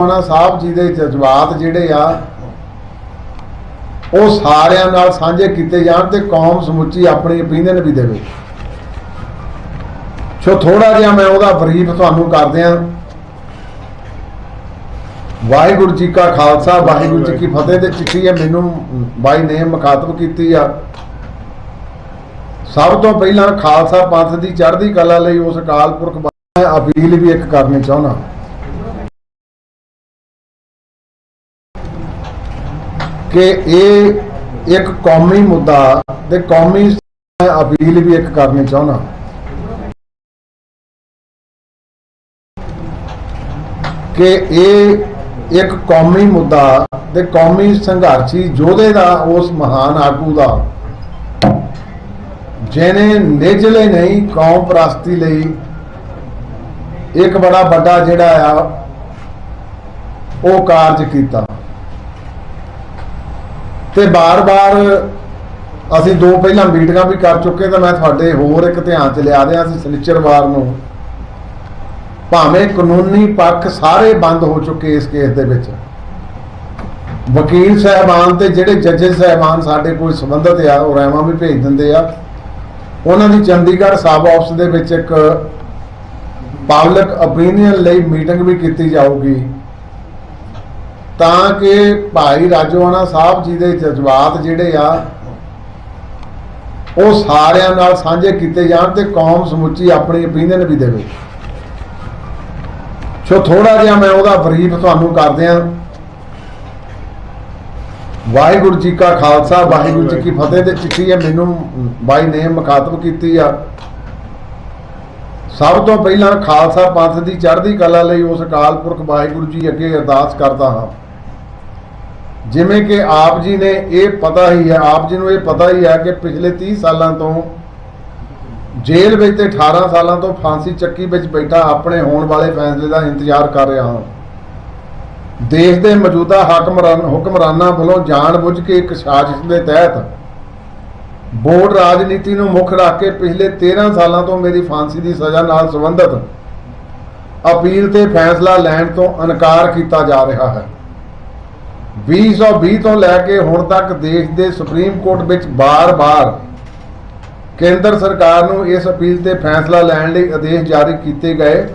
ਰਾਣਾ ਸਾਹਿਬ ਜੀ ਦੇ ਜਜ਼ਬਾਤ ਜਿਹੜੇ ਆ, ਉਹ ਸਾਰਿਆਂ ਨਾਲ ਸਾਂਝੇ ਕੀਤੇ ਜਾਣ ਤੇ ਕੌਮ ਸਮੁੱਚੀ ਆਪਣੀ ਓਪੀਨੀਅਨ ਵੀ ਦੇਵੇ। ਸੋ ਥੋੜਾ ਜਿਹਾ ਮੈਂ ਉਹਦਾ ਬਰੀਫ ਤੁਹਾਨੂੰ ਕਰ ਦਿਆਂ ਵਾਹਿਗੁਰੂ ਜੀ ਕਾ ਖਾਲਸਾ, ਵਾਹਿਗੁਰੂ ਜੀ ਕੀ ਫਤਿਹ ਤੇ ਚਿੱਠੀ ਹੈ ਮੈਨੂੰ ਬਾਈ ਨੇ ਮੁਖਾਤਬ ਕੀਤੀ ਆ। ਸਭ ਤੋਂ ਪਹਿਲਾਂ ਖਾਲਸਾ ਪੰਥ ਦੀ ਚੜ੍ਹਦੀ ਕਲਾ ਲਈ ਉਸ ਅਕਾਲ ਪੁਰਖ ਬਾਰੇ ਅਪੀਲ ਵੀ ਇੱਕ ਕਰਨੀ ਚਾਹੁੰਦਾ। ਕਿ ਇਹ ਇੱਕ ਕੌਮੀ ਮੁੱਦਾ ਤੇ ਕੌਮੀ ਅਪੀਲ ਵੀ ਇੱਕ ਕਰਨੀ ਚਾਹੁੰਦਾ। ਕਿ ਇਹ ਇੱਕ ਕੌਮੀ ਮੁੱਦਾ ਤੇ ਕੌਮੀ ਸੰਘਰਸ਼ੀ ਯੋਧੇ ਦਾ, ਉਸ ਮਹਾਨ ਆਗੂ ਦਾ। ਜਿਹਨੇ ਨਿਜਲੇ ਨਹੀਂ, ਕੌਮ ਪ੍ਰਸਤੀ ਲਈ ਇੱਕ ਬੜਾ ਵੱਡਾ ਜਿਹੜਾ ਆ, ਉਹ ਕਾਰਜ ਕੀਤਾ। ਤੇ ਬਾਰ-ਬਾਰ ਅਸੀਂ ਦੋ ਪਹਿਲਾਂ ਮੀਟਿੰਗਾਂ ਵੀ ਕਰ ਚੁੱਕੇ ਤਾਂ ਮੈਂ ਤੁਹਾਡੇ ਹੋਰ ਇੱਕ ਧਿਆਨ ਚ ਲਿਆ ਦਿਆਂ ਅਸੀਂ ਸਨਿਚਰਵਾਰ ਨੂੰ। ਭਾਵੇਂ ਕਾਨੂੰਨੀ ਪੱਖ ਸਾਰੇ ਬੰਦ ਹੋ ਚੁੱਕੇ ਇਸ ਕੇਸ ਦੇ ਵਿੱਚ। ਵਕੀਲ ਸਹਿਬਾਨ ਤੇ ਜਿਹੜੇ ਜੱਜੇ ਸਹਿਬਾਨ ਸਾਡੇ ਕੋਈ ਸੰਬੰਧਿਤ ਆ, ਉਹ ਰਾਇਵਾਂ ਵੀ ਭੇਜ ਦਿੰਦੇ ਆ। ਉਹਨਾਂ ਦੀ ਚੰਡੀਗੜ੍ਹ ਸਾਬ ਆਫਿਸ ਦੇ ਵਿੱਚ ਇੱਕ ਪਬਲਿਕ ਓਪੀਨੀਅਨ ਲਈ ਮੀਟਿੰਗ ਵੀ ਕੀਤੀ ਜਾਊਗੀ। ਤਾਂ ਕਿ ਭਾਈ ਰਾਜੋਆਣਾ ਸਾਹਿਬ ਜੀ ਦੇ ਜਜ਼ਬਾਤ ਜਿਹੜੇ ਆ, ਉਹ ਸਾਰਿਆਂ ਨਾਲ ਸਾਂਝੇ ਕੀਤੇ ਜਾਣ ਤੇ ਕੌਮ ਸਮੁੱਚੀ ਆਪਣੀ ਓਪੀਨੀਅਨ ਵੀ ਦੇਵੇ। ਸੋ ਥੋੜਾ ਜਿਹਾ ਮੈਂ ਉਹਦਾ ਬਰੀਫ ਤੁਹਾਨੂੰ ਕਰ ਦਿਆਂ ਵਾਹਿਗੁਰੂ ਜੀ ਕਾ ਖਾਲਸਾ, ਵਾਹਿਗੁਰੂ ਜੀ ਕੀ ਫਤਿਹ ਤੇ ਚਿੱਠੀ ਹੈ, ਮੈਨੂੰ ਬਾਈ ਨੇ ਮੁਖਾਤਬ ਕੀਤੀ ਆ। ਸਭ ਤੋਂ ਪਹਿਲਾਂ ਖਾਲਸਾ ਪੰਥ ਦੀ ਚੜ੍ਹਦੀ ਕਲਾ ਲਈ ਉਸ ਅਕਾਲ ਪੁਰਖ ਵਾਹਿਗੁਰੂ ਜੀ ਅੱਗੇ ਅਰਦਾਸ ਕਰਦਾ ਹਾਂ। ਜਿਵੇਂ ਕਿ ਆਪ ਜੀ ਨੇ ਇਹ ਪਤਾ ਹੀ ਹੈ, ਆਪ ਜੀ ਨੂੰ ਇਹ ਪਤਾ ਹੀ ਹੈ ਕਿ ਪਿਛਲੇ 30 ਸਾਲਾਂ ਤੋਂ ਜੇਲ੍ਹ ਵਿੱਚ ਤੇ 18 ਸਾਲਾਂ ਤੋਂ ਫਾਂਸੀ ਚੱਕੀ ਵਿੱਚ ਬੈਠਾ ਆਪਣੇ ਹੋਣ ਵਾਲੇ ਫੈਸਲੇ ਦਾ ਇੰਤਜ਼ਾਰ ਕਰ ਰਿਹਾ ਹਾਂ। ਦੇਸ਼ ਦੇ ਮੌਜੂਦਾ ਹਾਕਮਰਾਨ ਹੁਕਮਰਾਨਾਂ ਵੱਲੋਂ ਜਾਣਬੁੱਝ ਕੇ ਇੱਕ ਸਾਜ਼ਿਸ਼ ਦੇ ਤਹਿਤ ਬੋਰਡ ਰਾਜਨੀਤੀ ਨੂੰ ਮੁੱਖ ਰੱਖ ਕੇ ਪਿਛਲੇ 13 ਸਾਲਾਂ ਤੋਂ ਮੇਰੀ ਫਾਂਸੀ ਦੀ ਸਜ਼ਾ ਨਾਲ ਸੰਬੰਧਿਤ ਅਪੀਲ ਤੇ ਫੈਸਲਾ ਲੈਣ ਤੋਂ ਇਨਕਾਰ ਕੀਤਾ ਜਾ ਰਿਹਾ ਹੈ। 2020 ਤੋਂ ਲੈ ਕੇ ਹੁਣ ਤੱਕ ਦੇਸ਼ ਦੇ ਸੁਪਰੀਮ ਕੋਰਟ ਵਿੱਚ ਬਾਰ-ਬਾਰ ਕੇਂਦਰ ਸਰਕਾਰ ਨੂੰ ਇਸ ਅਪੀਲ ਤੇ ਫੈਸਲਾ ਲੈਣ ਲਈ ਆਦੇਸ਼ ਜਾਰੀ ਕੀਤੇ ਗਏ।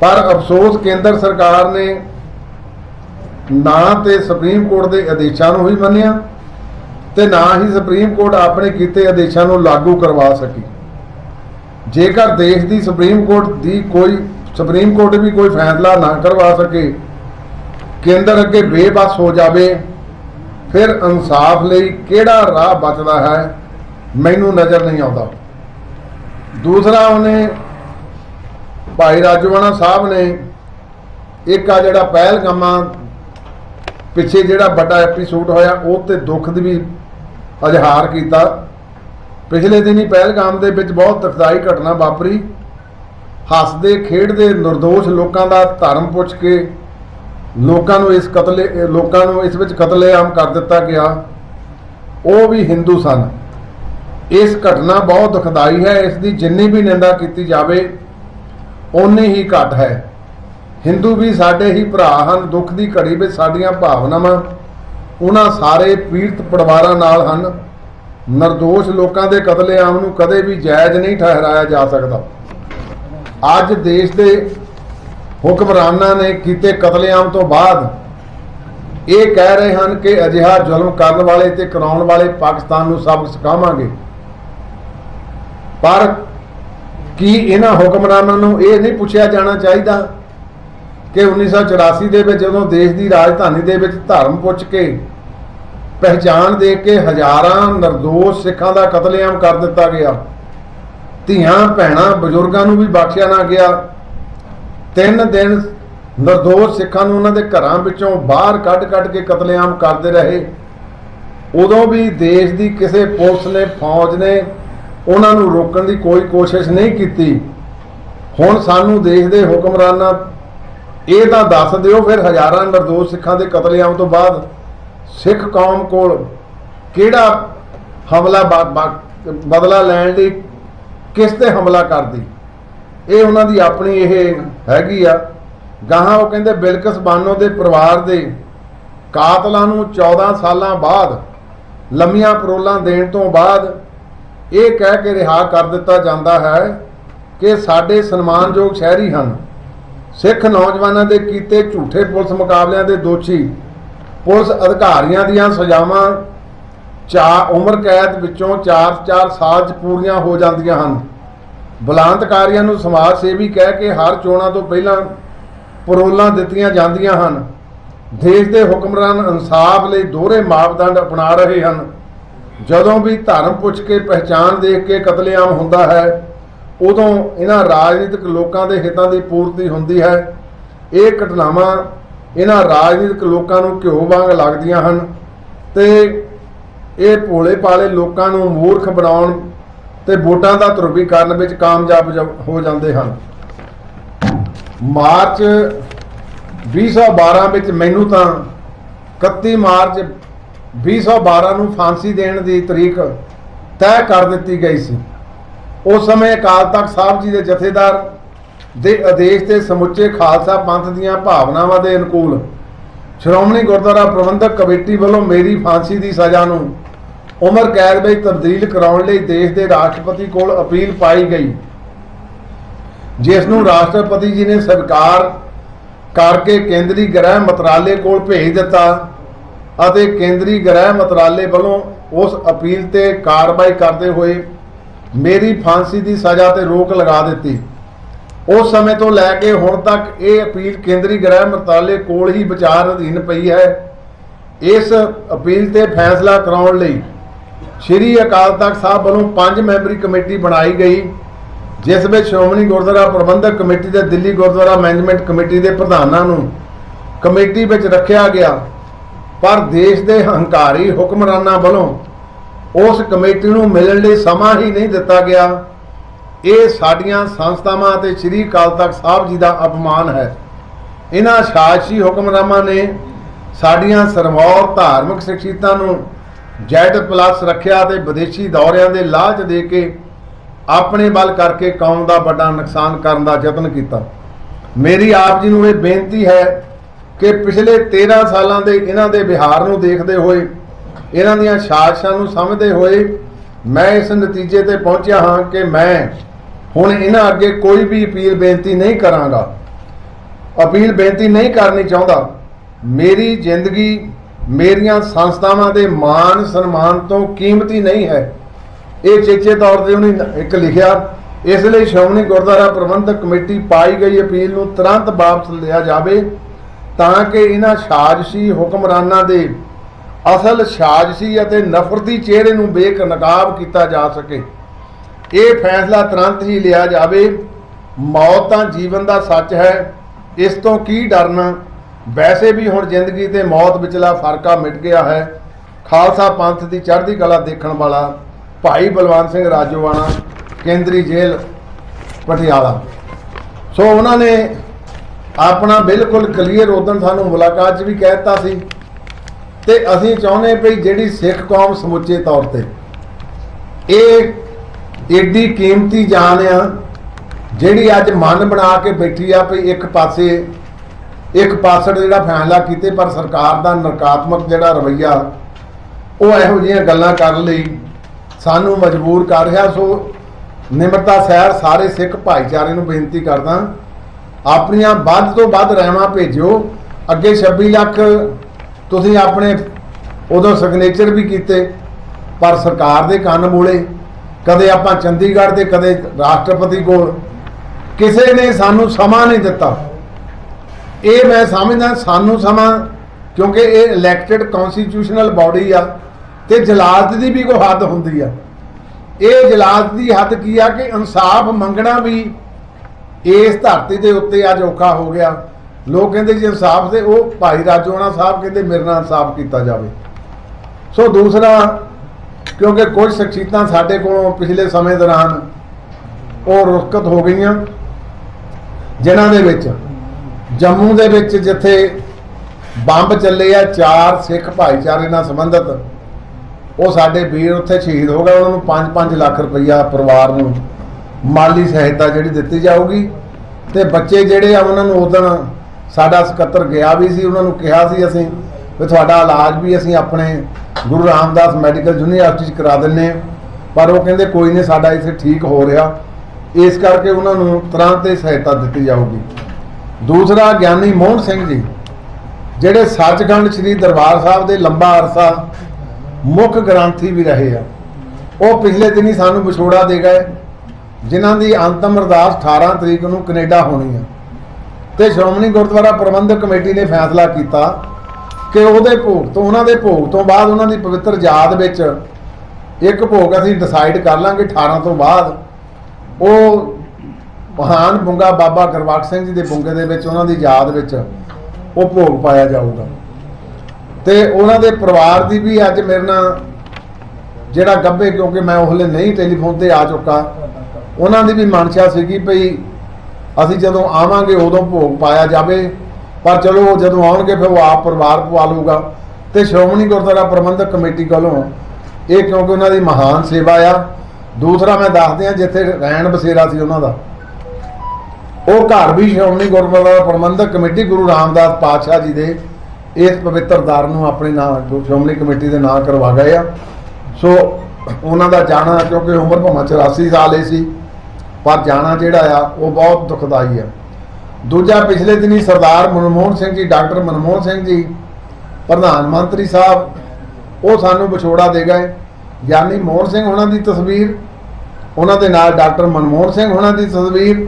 ਪਰ ਅਫਸੋਸ ਕੇਂਦਰ ਸਰਕਾਰ ਨੇ ਨਾ ਤੇ ਸੁਪਰੀਮ ਕੋਰਟ ਦੇ ਆਦੇਸ਼ਾਂ ਨੂੰ ਹੀ ਮੰਨਿਆ ਤੇ ਨਾ ਹੀ ਸੁਪਰੀਮ ਕੋਰਟ ਆਪਣੇ ਕੀਤੇ ਆਦੇਸ਼ਾਂ ਨੂੰ ਲਾਗੂ ਕਰਵਾ ਸਕੀ। ਜੇਕਰ ਦੇਸ਼ ਦੀ ਸੁਪਰੀਮ ਕੋਰਟ ਦੀ ਕੋਈ ਸੁਪਰੀਮ ਕੋਰਟ ਵੀ ਕੋਈ ਫੈਸਲਾ ਨਾ ਕਰਵਾ ਸਕੇ ਕੇਂਦਰ ਅੱਗੇ ਬੇਬਸ ਹੋ ਜਾਵੇ, ਫਿਰ ਇਨਸਾਫ ਲਈ ਕਿਹੜਾ ਰਾਹ ਬਚਦਾ ਹੈ, ਮੈਨੂੰ ਨਜ਼ਰ ਨਹੀਂ ਆਉਂਦਾ। ਦੂਸਰਾ ਉਹਨੇ ਭਾਈ ਰਾਜਵਾਨਾ ਸਾਹਿਬ ਨੇ ਇੱਕ ਆ ਜਿਹੜਾ ਪਹਿਲਗਾਮਾ ਪਿੱਛੇ ਜਿਹੜਾ ਵੱਡਾ ਐਪੀਸੋਡ ਹੋਇਆ, ਉਹ ਤੇ ਦੁੱਖ ਦੀ ਵੀ ਅਜ਼ਹਾਰ ਕੀਤਾ। ਪਿਛਲੇ ਦਿਨੀ ਪਹਿਲਗਾਮ ਦੇ ਵਿੱਚ ਬਹੁਤ ਦੁਖਦਾਈ ਘਟਨਾ ਵਾਪਰੀ। ਹੱਸਦੇ, ਖੇਡਦੇ નિર્ਦੋਸ਼ ਲੋਕਾਂ ਦਾ ਧਰਮ ਪੁੱਛ ਕੇ ਲੋਕਾਂ ਨੂੰ ਇਸ ਕਤਲੇ ਲੋਕਾਂ ਨੂੰ ਇਸ ਵਿੱਚ ਕਤਲੇਆਮ ਕਰ ਦਿੱਤਾ ਗਿਆ। ਉਹ ਵੀ ਹਿੰਦੂ ਸਨ। ਇਸ ਘਟਨਾ ਬਹੁਤ ਦੁਖਦਾਈ ਹੈ। ਇਸ ਦੀ ਜਿੰਨੀ ਵੀ ਨਿੰਦਾ ਕੀਤੀ ਜਾਵੇ, ਓਨੀ ਹੀ ਘੱਟ ਹੈ। ਹਿੰਦੂ ਵੀ ਸਾਡੇ ਹੀ ਭਰਾ ਹਨ। ਦੁੱਖ ਦੀ ਘੜੀ ਵਿੱਚ ਸਾਡੀਆਂ ਭਾਵਨਾਵਾਂ, ਉਹਨਾਂ ਸਾਰੇ ਪੀੜਤ ਪਰਿਵਾਰਾਂ ਨਾਲ ਹਨ। ਨਿਰਦੋਸ਼ ਲੋਕਾਂ ਦੇ ਕਤਲੇਆਮ ਨੂੰ ਕਦੇ ਵੀ ਜਾਇਜ਼ ਨਹੀਂ ਠਹਿਰਾਇਆ ਜਾ ਸਕਦਾ। ਅੱਜ ਦੇਸ਼ ਦੇ ਹੁਕਮਰਾਨਾਂ ਨੇ ਕੀਤੇ ਕਤਲੇਆਮ ਤੋਂ ਬਾਅਦ ਇਹ ਕਹਿ ਰਹੇ ਹਨ ਕਿ ਅਜਿਹਾ ਜ਼ੁਲਮ ਕਰਨ ਵਾਲੇ ਤੇ ਕਰਾਉਣ ਵਾਲੇ ਪਾਕਿਸਤਾਨ ਨੂੰ ਸਬਕ ਸਿਖਾਵਾਂਗੇ। ਪਰ ਕੀ ਇਹਨਾਂ ਹੁਕਮਰਾਨਾਂ ਨੂੰ ਇਹ ਨਹੀਂ ਪੁੱਛਿਆ ਜਾਣਾ ਚਾਹੀਦਾ ਕਿ 1984 ਦੇ ਵਿੱਚ ਜਦੋਂ ਦੇਸ਼ ਦੀ ਰਾਜਧਾਨੀ ਦੇ ਵਿੱਚ ਧਰਮ ਪੁੱਛ ਕੇ ਪਹਿਚਾਣ ਦੇ ਕੇ ਹਜ਼ਾਰਾਂ નિર્ਦੋਸ਼ ਸਿੱਖਾਂ ਦਾ ਕਤਲੇਆਮ ਕਰ ਦਿੱਤਾ ਗਿਆ, ਧੀਆਂ, ਭੈਣਾਂ, ਬਜ਼ੁਰਗਾਂ ਨੂੰ ਵੀ ਬਖਸ਼ਿਆ ਨਾ ਗਿਆ ਤਿੰਨ ਦਿਨ ਨਿਰਦੋਸ਼ ਸਿੱਖਾਂ ਨੂੰ ਉਹਨਾਂ ਦੇ ਘਰਾਂ ਵਿੱਚੋਂ ਬਾਹਰ ਕੱਢ-ਕੱਢ ਕੇ ਕਤਲੇਆਮ ਕਰਦੇ ਰਹੇ। ਉਦੋਂ ਵੀ ਦੇਸ਼ ਦੀ ਕਿਸੇ ਪੁਲਿਸ ਨੇ, ਫੌਜ ਨੇ ਉਹਨਾਂ ਨੂੰ ਰੋਕਣ ਦੀ ਕੋਈ ਕੋਸ਼ਿਸ਼ ਨਹੀਂ ਕੀਤੀ। ਹੁਣ ਸਾਨੂੰ ਦੇਸ਼ ਦੇ ਹੁਕਮਰਾਨਾਂ ਇਹ ਤਾਂ ਦੱਸ ਦਿਓ, ਫਿਰ ਹਜ਼ਾਰਾਂ ਨਿਰਦੋਸ਼ ਸਿੱਖਾਂ ਦੇ ਕਤਲੇਆਮ ਤੋਂ ਬਾਅਦ ਸਿੱਖ ਕੌਮ ਕੋਲ ਕਿਹੜਾ ਹਮਲਾ ਬਦਲਾ ਲੈਣ ਦੀ ਕਿਸ ਤੇ ਹਮਲਾ ਕਰਦੀ? ਇਹ ਉਹਨਾਂ ਦੀ ਆਪਣੀ ਇਹ ਹੈਗੀ ਆ। ਗਾਹਾਂ ਉਹ ਕਹਿੰਦੇ ਬਿਲਕਸ ਬਾਨੋ ਦੇ ਪਰਿਵਾਰ ਦੇ ਕਾਤਲਾਂ ਨੂੰ 14 ਸਾਲਾਂ ਬਾਅਦ, ਲੰਮੀਆਂ ਪਰੋਲਾਂ ਦੇਣ ਤੋਂ ਬਾਅਦ ਇਹ ਕਹਿ ਕੇ ਰਿਹਾ ਕਰ ਦਿੱਤਾ ਜਾਂਦਾ ਹੈ ਕਿ ਸਾਡੇ ਸਨਮਾਨਯੋਗ ਸ਼ਹਿਰੀ ਹਨ। ਸਿੱਖ ਨੌਜਵਾਨਾਂ ਦੇ ਕੀਤੇ ਝੂਠੇ ਪੁਲਿਸ ਮੁਕਾਬਲਿਆਂ ਦੇ ਦੋਸ਼ੀ, ਪੁਲਿਸ ਅਧਿਕਾਰੀਆਂ ਦੀਆਂ ਸਜ਼ਾਵਾਂ ਚਾ, ਉਮਰ ਕੈਦ ਵਿੱਚੋਂ 4-4 ਸਾਲ 'ਚ ਪੂਰੀਆਂ ਹੋ ਜਾਂਦੀਆਂ ਹਨ। ਬਲਾਂਤਕਾਰੀਆਂ ਨੂੰ ਸਮਾਜ ਸੇਵੀ ਕਹਿ ਕੇ ਹਰ ਚੋਣਾਂ ਤੋਂ ਪਹਿਲਾਂ ਪਰੋਲਾਂ ਦਿੱਤੀਆਂ ਜਾਂਦੀਆਂ ਹਨ। ਦੇਸ਼ ਦੇ ਹੁਕਮਰਾਨ ਇਨਸਾਫ ਲਈ ਦੋਹਰੇ ਮਾਪਦੰਡ ਅਪਣਾ ਰਹੇ ਹਨ। ਜਦੋਂ ਵੀ ਧਰਮ ਪੁੱਛ ਕੇ ਪਹਿਚਾਨ ਦੇਖ ਕੇ ਕਤਲੇਆਮ ਹੁੰਦਾ ਹੈ, ਉਦੋਂ ਇਹਨਾਂ ਰਾਜਨੀਤਿਕ ਲੋਕਾਂ ਦੇ ਹਿੱਤਾਂ ਦੀ ਪੂਰਤੀ ਹੁੰਦੀ ਹੈ। ਇਹ ਘਟਨਾਵਾਂ ਇਹਨਾਂ ਰਾਜਨੀਤਿਕ ਲੋਕਾਂ ਨੂੰ ਘਿਓ ਵਾਂਗ ਲੱਗਦੀਆਂ ਹਨ ਤੇ ਇਹ ਭੋਲੇ ਪਾਲੇ ਲੋਕਾਂ ਨੂੰ ਮੂਰਖ ਬਣਾਉਣ ਤੇ ਵੋਟਾਂ ਦਾ ਧਰੁਵੀਕਰਨ ਵਿੱਚ ਕਾਮਯਾਬ ਹੋ ਜਾਂਦੇ ਹਨ। ਮਾਰਚ 2012 ਵਿੱਚ ਮੈਨੂੰ ਤਾਂ 31 ਮਾਰਚ 2012 ਨੂੰ ਫਾਂਸੀ ਦੇਣ ਦੀ ਤਰੀਕ ਤੈਅ ਕਰ ਦਿੱਤੀ ਗਈ ਸੀ। ਉਸ ਸਮੇਂ ਅਕਾਲ ਤਖਤ ਸਾਹਿਬ ਜੀ ਦੇ ਜਥੇਦਾਰ ਦੇ ਆਦੇਸ਼ ਤੇ ਸਮੁੱਚੇ ਖਾਲਸਾ ਪੰਥ ਦੀਆਂ ਭਾਵਨਾਵਾਂ ਦੇ ਅਨੁਕੂਲ ਸ਼੍ਰੋਮਣੀ ਗੁਰਦੁਆਰਾ ਪ੍ਰਬੰਧਕ ਕਮੇਟੀ ਵੱਲੋਂ ਮੇਰੀ ਫਾਂਸੀ ਦੀ ਸਜ਼ਾ ਨੂੰ ਉਮਰ ਕੈਦ ਵਿੱਚ ਤਬਦੀਲ ਕਰਾਉਣ ਲਈ ਦੇਸ਼ ਦੇ ਰਾਸ਼ਟਰਪਤੀ ਕੋਲ ਅਪੀਲ ਪਾਈ ਗਈ। ਜਿਸ ਨੂੰ ਰਾਸ਼ਟਰਪਤੀ ਜੀ ਨੇ ਸਵੀਕਾਰ ਕਰਕੇ ਕੇਂਦਰੀ ਗ੍ਰਹਿ ਮੰਤਰਾਲੇ ਕੋਲ ਭੇਜ ਦਿੱਤਾ ਅਤੇ ਕੇਂਦਰੀ ਗ੍ਰਹਿ ਮੰਤਰਾਲੇ ਵੱਲੋਂ ਉਸ ਅਪੀਲ ਤੇ ਕਾਰਵਾਈ ਕਰਦੇ ਹੋਏ ਮੇਰੀ ਫਾਂਸੀ ਦੀ ਸਜ਼ਾ ਤੇ ਰੋਕ ਲਗਾ ਦਿੱਤੀ। ਉਸ ਸਮੇਂ ਤੋਂ ਲੈ ਕੇ ਹੁਣ ਤੱਕ ਇਹ ਅਪੀਲ ਕੇਂਦਰੀ ਗ੍ਰਹਿ ਮੰਤਰਾਲੇ ਕੋਲ ਹੀ ਵਿਚਾਰ ਅਧੀਨ ਪਈ ਹੈ। ਇਸ ਅਪੀਲ ਤੇ ਫੈਸਲਾ ਕਰਾਉਣ ਲਈ ਸ਼੍ਰੀ ਅਕਾਲ ਤਖਤ ਸਾਹਿਬ ਵੱਲੋਂ ਪੰਜ ਮੈਂਬਰੀ ਕਮੇਟੀ ਬਣਾਈ ਗਈ, ਜਿਸ ਵਿੱਚ ਸ਼੍ਰੋਮਣੀ ਗੁਰਦੁਆਰਾ ਪ੍ਰਬੰਧਕ ਕਮੇਟੀ ਤੇ ਦਿੱਲੀ ਗੁਰਦੁਆਰਾ ਮੈਨੇਜਮੈਂਟ ਕਮੇਟੀ ਦੇ ਪ੍ਰਧਾਨਾਂ ਨੂੰ ਕਮੇਟੀ ਵਿੱਚ ਰੱਖਿਆ ਗਿਆ। ਪਰ ਦੇਸ਼ ਦੇ ਹੰਕਾਰੀ ਹੁਕਮਰਾਨਾਂ ਵੱਲੋਂ ਉਸ ਕਮੇਟੀ ਨੂੰ ਮਿਲਣ ਲਈ ਸਮਾਂ ਹੀ ਨਹੀਂ ਦਿੱਤਾ ਗਿਆ। ਇਹ ਸਾਡੀਆਂ ਸੰਸਥਾਵਾਂ ਅਤੇ ਸ਼੍ਰੀ ਅਕਾਲ ਤਖਤ ਸਾਹਿਬ ਜੀ ਦਾ ਅਪਮਾਨ ਹੈ। ਇਹਨਾਂ ਸ਼ਾਸ਼ੀ ਹੁਕਮਰਾਨਾਂ ਨੇ ਸਾਡੀਆਂ ਸਰਮੌਰ ਧਾਰਮਿਕ ਸ਼ਖਸੀਅਤਾਂ ਨੂੰ ਜੈਟ ਪਲੱਸ ਰੱਖਿਆ ਤੇ ਵਿਦੇਸ਼ੀ ਦੌਰਿਆਂ ਦੇ ਲਾਲਚ ਦੇ ਕੇ ਆਪਣੇ ਵੱਲ ਕਰਕੇ ਕੌਮ ਦਾ ਵੱਡਾ ਨੁਕਸਾਨ ਕਰਨ ਦਾ ਯਤਨ ਕੀਤਾ। ਮੇਰੀ ਆਪ ਜੀ ਨੂੰ ਇਹ ਬੇਨਤੀ ਹੈ ਕਿ ਪਿਛਲੇ 13 ਸਾਲਾਂ ਦੇ ਇਹਨਾਂ ਦੇ ਵਿਹਾਰ ਨੂੰ ਦੇਖਦੇ ਹੋਏ, ਇਹਨਾਂ ਦੀਆਂ ਸਾਜ਼ਿਸ਼ਾਂ ਨੂੰ ਸਮਝਦੇ ਹੋਏ ਮੈਂ ਇਸ ਨਤੀਜੇ ਤੇ ਪਹੁੰਚਿਆ ਹਾਂ ਕਿ ਮੈਂ ਹੁਣ ਇਹਨਾਂ ਅੱਗੇ ਕੋਈ ਵੀ ਅਪੀਲ ਬੇਨਤੀ ਨਹੀਂ ਕਰਾਂਗਾ। ਅਪੀਲ ਬੇਨਤੀ ਨਹੀਂ ਕਰਨੀ ਚਾਹੁੰਦਾ। ਮੇਰੀ ਜ਼ਿੰਦਗੀ ਮੇਰੀਆਂ ਸੰਸਥਾਵਾਂ ਦੇ ਮਾਨ ਸਨਮਾਨ ਤੋਂ ਕੀਮਤੀ ਨਹੀਂ ਹੈ। ਇਹ ਚੇਚੇ ਤੌਰ ਤੇ ਉਹਨੇ ਇੱਕ ਲਿਖਿਆ, ਇਸ ਲਈ ਸ਼੍ਰੋਮਣੀ ਗੁਰਦੁਆਰਾ ਪ੍ਰਬੰਧਕ ਕਮੇਟੀ ਪਾਈ ਗਈ ਅਪੀਲ ਨੂੰ ਤੁਰੰਤ ਵਾਪਸ ਲਿਆ ਜਾਵੇ ਤਾਂ ਕਿ ਇਹਨਾਂ ਸਾਜ਼ਿਸ਼ੀ ਹੁਕਮਰਾਨਾਂ ਦੇ ਅਸਲ ਸਾਜ਼ਿਸ਼ੀ ਅਤੇ ਨਫ਼ਰਤੀ ਚਿਹਰੇ ਨੂੰ ਬੇਕਨਕਾਬ ਕੀਤਾ ਜਾ ਸਕੇ। ਇਹ ਫੈਸਲਾ ਤੁਰੰਤ ਹੀ ਲਿਆ ਜਾਵੇ। ਮੌਤ ਤਾਂ ਜੀਵਨ ਦਾ ਸੱਚ ਹੈ, ਇਸ ਤੋਂ ਕੀ ਡਰਨਾ? ਵੈਸੇ ਵੀ ਹੁਣ ਜ਼ਿੰਦਗੀ ਤੇ ਮੌਤ ਵਿਚਲਾ ਫਰਕਾ ਮਿਟ ਗਿਆ ਹੈ। ਖਾਲਸਾ ਪੰਥ ਦੀ ਚੜ੍ਹਦੀ ਕਲਾ ਦੇਖਣ ਵਾਲਾ ਭਾਈ ਬਲਵੰਤ ਸਿੰਘ ਰਾਜੋਵਾਣਾ ਕੇਂਦਰੀ ਜੇਲ੍ਹ, ਪਟਿਆਲਾ। ਸੋ ਉਹਨਾਂ ਨੇ ਆਪਣਾ ਬਿਲਕੁਲ ਕਲੀਅਰ ਉਦੋਂ ਸਾਨੂੰ ਮੁਲਾਕਾਤ 'ਚ ਵੀ ਕਹਿਤਾ ਸੀ ਤੇ ਅਸੀਂ ਚਾਹੁੰਦੇ ਭਈ ਜਿਹੜੀ ਸਿੱਖ ਕੌਮ ਸਮੁੱਚੇ ਤੌਰ ਤੇ ਇਹ ਏਡੀ ਕੀਮਤੀ ਜਾਨ ਆ, ਜਿਹੜੀ ਅੱਜ ਮਨ ਬਣਾ ਕੇ ਬੈਠੀ ਆ ਭਈ ਇੱਕ ਪਾਸੇ ਇੱਕ ਪਾਸੜ ਜਿਹੜਾ ਫੈਸਲਾ ਕੀਤੇ, ਪਰ ਸਰਕਾਰ ਦਾ ਨਕਾਰਾਤਮਕ ਜਿਹੜਾ ਰਵਈਆ, ਉਹ ਇਹੋ ਜਿਹੀਆਂ ਗੱਲਾਂ ਕਰਨ ਲਈ ਸਾਨੂੰ ਮਜਬੂਰ ਕਰ ਰਿਹਾ। ਸੋ ਨਿਮਰਤਾ ਸਹਿਰ ਸਾਰੇ ਸਿੱਖ ਭਾਈਚਾਰੇ ਨੂੰ ਬੇਨਤੀ ਕਰਦਾ, ਆਪਣੀਆਂ ਵੱਧ ਤੋਂ ਵੱਧ ਰਹਿਮਾਂ ਭੇਜਿਓ। ਅੱਗੇ 26 ਲੱਖ ਤੁਸੀਂ ਆਪਣੇ ਉਦੋਂ ਸਿਗਨੇਚਰ ਵੀ ਕੀਤੇ, ਪਰ ਸਰਕਾਰ ਦੇ ਕੰਨ ਮੂਲੇ। ਕਦੇ ਆਪਾਂ ਚੰਡੀਗੜ੍ਹ ਦੇ, ਕਦੇ ਰਾਸ਼ਟਰਪਤੀ ਕੋਲ। ਕਿਸੇ ਨੇ ਸਾਨੂੰ ਸਮਾਂ ਨਹੀਂ ਦਿੱਤਾ। ਇਹ ਮੈਂ ਸਮਝਦਾ, ਸਾਨੂੰ ਸਮਾਂ, ਕਿਉਂਕਿ ਇਹ ਇਲੈਕਟਿਡ ਕਨਸਟੀਟਿਊਸ਼ਨਲ ਬਾਡੀ ਆ ਤੇ ਜਲਾਲਤ ਦੀ ਵੀ ਕੋਈ ਹੱਦ ਹੁੰਦੀ ਆ। ਇਹ ਜਲਾਲਤ ਦੀ ਹੱਦ ਕੀ ਆ ਕਿ ਇਨਸਾਫ ਮੰਗਣਾ ਵੀ ਇਸ ਧਰਤੀ ਦੇ ਉੱਤੇ ਅੱਜ ਔਖਾ ਹੋ ਗਿਆ। ਲੋਕ ਕਹਿੰਦੇ ਜੀ ਇਨਸਾਫ ਦੇ ਉਹ ਭਾਈ ਰਾਜੋਣਾ ਸਾਹਿਬ ਕਹਿੰਦੇ ਮੇਰੇ ਨਾਲ ਇਨਸਾਫ ਕੀਤਾ ਜਾਵੇ। ਸੋ ਦੂਸਰਾ, ਕਿਉਂਕਿ ਕੁਝ ਸ਼ਖਸੀਅਤਾਂ ਸਾਡੇ ਕੋਲੋਂ ਪਿਛਲੇ ਸਮੇਂ ਦੌਰਾਨ ਉਹ ਰੁਕਤ ਹੋ ਗਈਆਂ, ਜਿਨ੍ਹਾਂ ਦੇ ਵਿੱਚ ਜੰਮੂ ਦੇ ਵਿੱਚ ਜਿੱਥੇ ਬੰਬ ਚੱਲੇ ਆ, ਚਾਰ ਸਿੱਖ ਭਾਈਚਾਰੇ ਨਾਲ ਸੰਬੰਧਿਤ, ਉਹ ਸਾਡੇ ਵੀਰ ਉੱਥੇ ਸ਼ਹੀਦ ਹੋ ਗਏ, ਉਹਨਾਂ ਨੂੰ 5-5 ਲੱਖ ਰੁਪਈਆ ਪਰਿਵਾਰ ਨੂੰ ਮਾਲੀ ਸਹਾਇਤਾ ਜਿਹੜੀ ਦਿੱਤੀ ਜਾਊਗੀ। ਤੇ ਬੱਚੇ ਜਿਹੜੇ ਆ, ਉਹਨਾਂ ਨੂੰ ਉਦੋਂ ਸਾਡਾ ਸਕੱਤਰ ਗਿਆ ਵੀ ਸੀ, ਉਹਨਾਂ ਨੂੰ ਕਿਹਾ ਸੀ ਅਸੀਂ ਵੀ ਤੁਹਾਡਾ ਇਲਾਜ ਵੀ ਅਸੀਂ ਆਪਣੇ ਗੁਰੂ ਰਾਮਦਾਸ ਮੈਡੀਕਲ ਯੂਨੀਵਰਸਿਟੀ 'ਚ ਕਰਾ ਦਿੰਨੇ ਹਾਂ। ਪਰ ਉਹ ਕਹਿੰਦੇ ਕੋਈ ਨਹੀਂ, ਸਾਡਾ ਇੱਥੇ ਠੀਕ ਹੋ ਰਿਹਾ। ਇਸ ਕਰਕੇ ਉਹਨਾਂ ਨੂੰ ਤੁਰੰਤ ਹੀ ਸਹਾਇਤਾ ਦਿੱਤੀ ਜਾਊਗੀ। ਦੂਸਰਾ ਗਿਆਨੀ ਮੋਹਨ ਸਿੰਘ ਜੀ, ਜਿਹੜੇ ਸੱਚਖੰਡ ਸ੍ਰੀ ਦਰਬਾਰ ਸਾਹਿਬ ਦੇ ਲੰਬਾ ਅਰਸਾ ਮੁੱਖ ਗ੍ਰੰਥੀ ਵੀ ਰਹੇ ਆ। ਉਹ ਪਿਛਲੇ ਦਿਨੀ ਸਾਨੂੰ ਵਿਛੋੜਾ ਦੇ ਗਏ, ਜਿਨ੍ਹਾਂ ਦੀ ਅੰਤਮ ਅਰਦਾਸ 18 ਤਰੀਕ ਨੂੰ ਕੈਨੇਡਾ ਹੋਣੀ ਆ। ਤੇ ਸ਼੍ਰੋਮਣੀ ਗੁਰਦੁਆਰਾ ਪ੍ਰਬੰਧਕ ਕਮੇਟੀ ਨੇ ਫੈਸਲਾ ਕੀਤਾ ਕਿ ਉਹਦੇ ਭੋਗ ਤੋਂ, ਉਹਨਾਂ ਦੇ ਭੋਗ ਤੋਂ ਬਾਅਦ ਉਹਨਾਂ ਦੀ ਪਵਿੱਤਰ ਯਾਦ ਵਿੱਚ ਇੱਕ ਭੋਗ ਅਸੀਂ ਡਿਸਾਈਡ ਕਰ ਲਾਂਗੇ 18 ਤੋਂ ਬਾਅਦ। ਉਹ ਮਹਾਨ ਬੁੰਗਾ ਬਾਬਾ ਗੁਰਬਖਸ਼ ਸਿੰਘ ਜੀ ਦੇ ਬੁੰਗੇ ਦੇ ਵਿੱਚ, ਉਹਨਾਂ ਦੀ ਯਾਦ ਵਿੱਚ ਉਹ ਭੋਗ ਪਾਇਆ ਜਾਊਗਾ। ਤੇ ਉਹਨਾਂ ਦੇ ਪਰਿਵਾਰ ਦੀ ਵੀ ਅੱਜ ਮੇਰੇ ਨਾਲ ਜਿਹੜਾ ਗੱਭੇ ਕਿਉਂਕਿ ਮੈਂ ਉਹ ਹਲੇ ਨਹੀਂ ਟੈਲੀਫੋਨ ਤੇ ਆ ਚੁੱਕਾ, ਉਹਨਾਂ ਦੀ ਵੀ ਮਨਸ਼ਾ ਸੀਗੀ ਭਈ ਅਸੀਂ ਜਦੋਂ ਆਵਾਂਗੇ ਉਦੋਂ ਭੋਗ ਪਾਇਆ ਜਾਵੇ, ਪਰ ਚਲੋ ਜਦੋਂ ਆਉਣਗੇ ਫਿਰ ਉਹ ਆਪ ਪਰਿਵਾਰ ਪਵਾ ਲੂਗਾ ਤੇ ਸ਼੍ਰੋਮਣੀ ਗੁਰਦੁਆਰਾ ਪ੍ਰਬੰਧਕ ਕਮੇਟੀ ਕੋਲੋਂ ਇਹ ਕਿਉਂਕਿ ਉਹਨਾਂ ਦੀ ਮਹਾਨ ਸੇਵਾ ਆ। ਦੂਸਰਾ ਮੈਂ ਦੱਸ ਦਿਆਂ ਜਿੱਥੇ ਰਹਿਣ ਬਸੇਰਾ ਸੀ ਉਹਨਾਂ ਦਾ। ਉਹ ਘਰ ਵੀ ਸ਼੍ਰੋਮਣੀ ਗੁਰਦੁਆਰਾ ਪ੍ਰਬੰਧਕ ਕਮੇਟੀ ਗੁਰੂ ਰਾਮਦਾਸ ਪਾਤਸ਼ਾਹ ਜੀ ਦੇ ਇਸ ਪਵਿੱਤਰ ਦਰ ਨੂੰ ਆਪਣੇ ਨਾਂ ਸ਼੍ਰੋਮਣੀ ਕਮੇਟੀ ਦੇ ਨਾਂ ਕਰਵਾ ਗਏ ਆ। ਸੋ ਉਹਨਾਂ ਦਾ ਜਾਣਾ ਕਿਉਂਕਿ ਉਮਰ ਭਾਵੇਂ 84 ਸਾਲ ਹੀ ਸੀ, ਪਰ ਜਾਣਾ ਜਿਹੜਾ ਆ, ਉਹ ਬਹੁਤ ਦੁਖਦਾਈ ਆ। ਦੂਜਾ ਪਿਛਲੇ ਦਿਨੀ ਸਰਦਾਰ ਮਨਮੋਹਨ ਸਿੰਘ ਜੀ, ਡਾਕਟਰ ਮਨਮੋਹਨ ਸਿੰਘ ਜੀ, ਪ੍ਰਧਾਨ ਮੰਤਰੀ ਸਾਹਿਬ, ਉਹ ਸਾਨੂੰ ਵਿਛੋੜਾ ਦੇ ਗਏ। ਗਿਆਨੀ ਮੋਹਨ ਸਿੰਘ ਉਹਨਾਂ ਦੀ ਤਸਵੀਰ, ਉਹਨਾਂ ਦੇ ਨਾਲ ਡਾਕਟਰ ਮਨਮੋਹਨ ਸਿੰਘ ਉਹਨਾਂ ਦੀ ਤਸਵੀਰ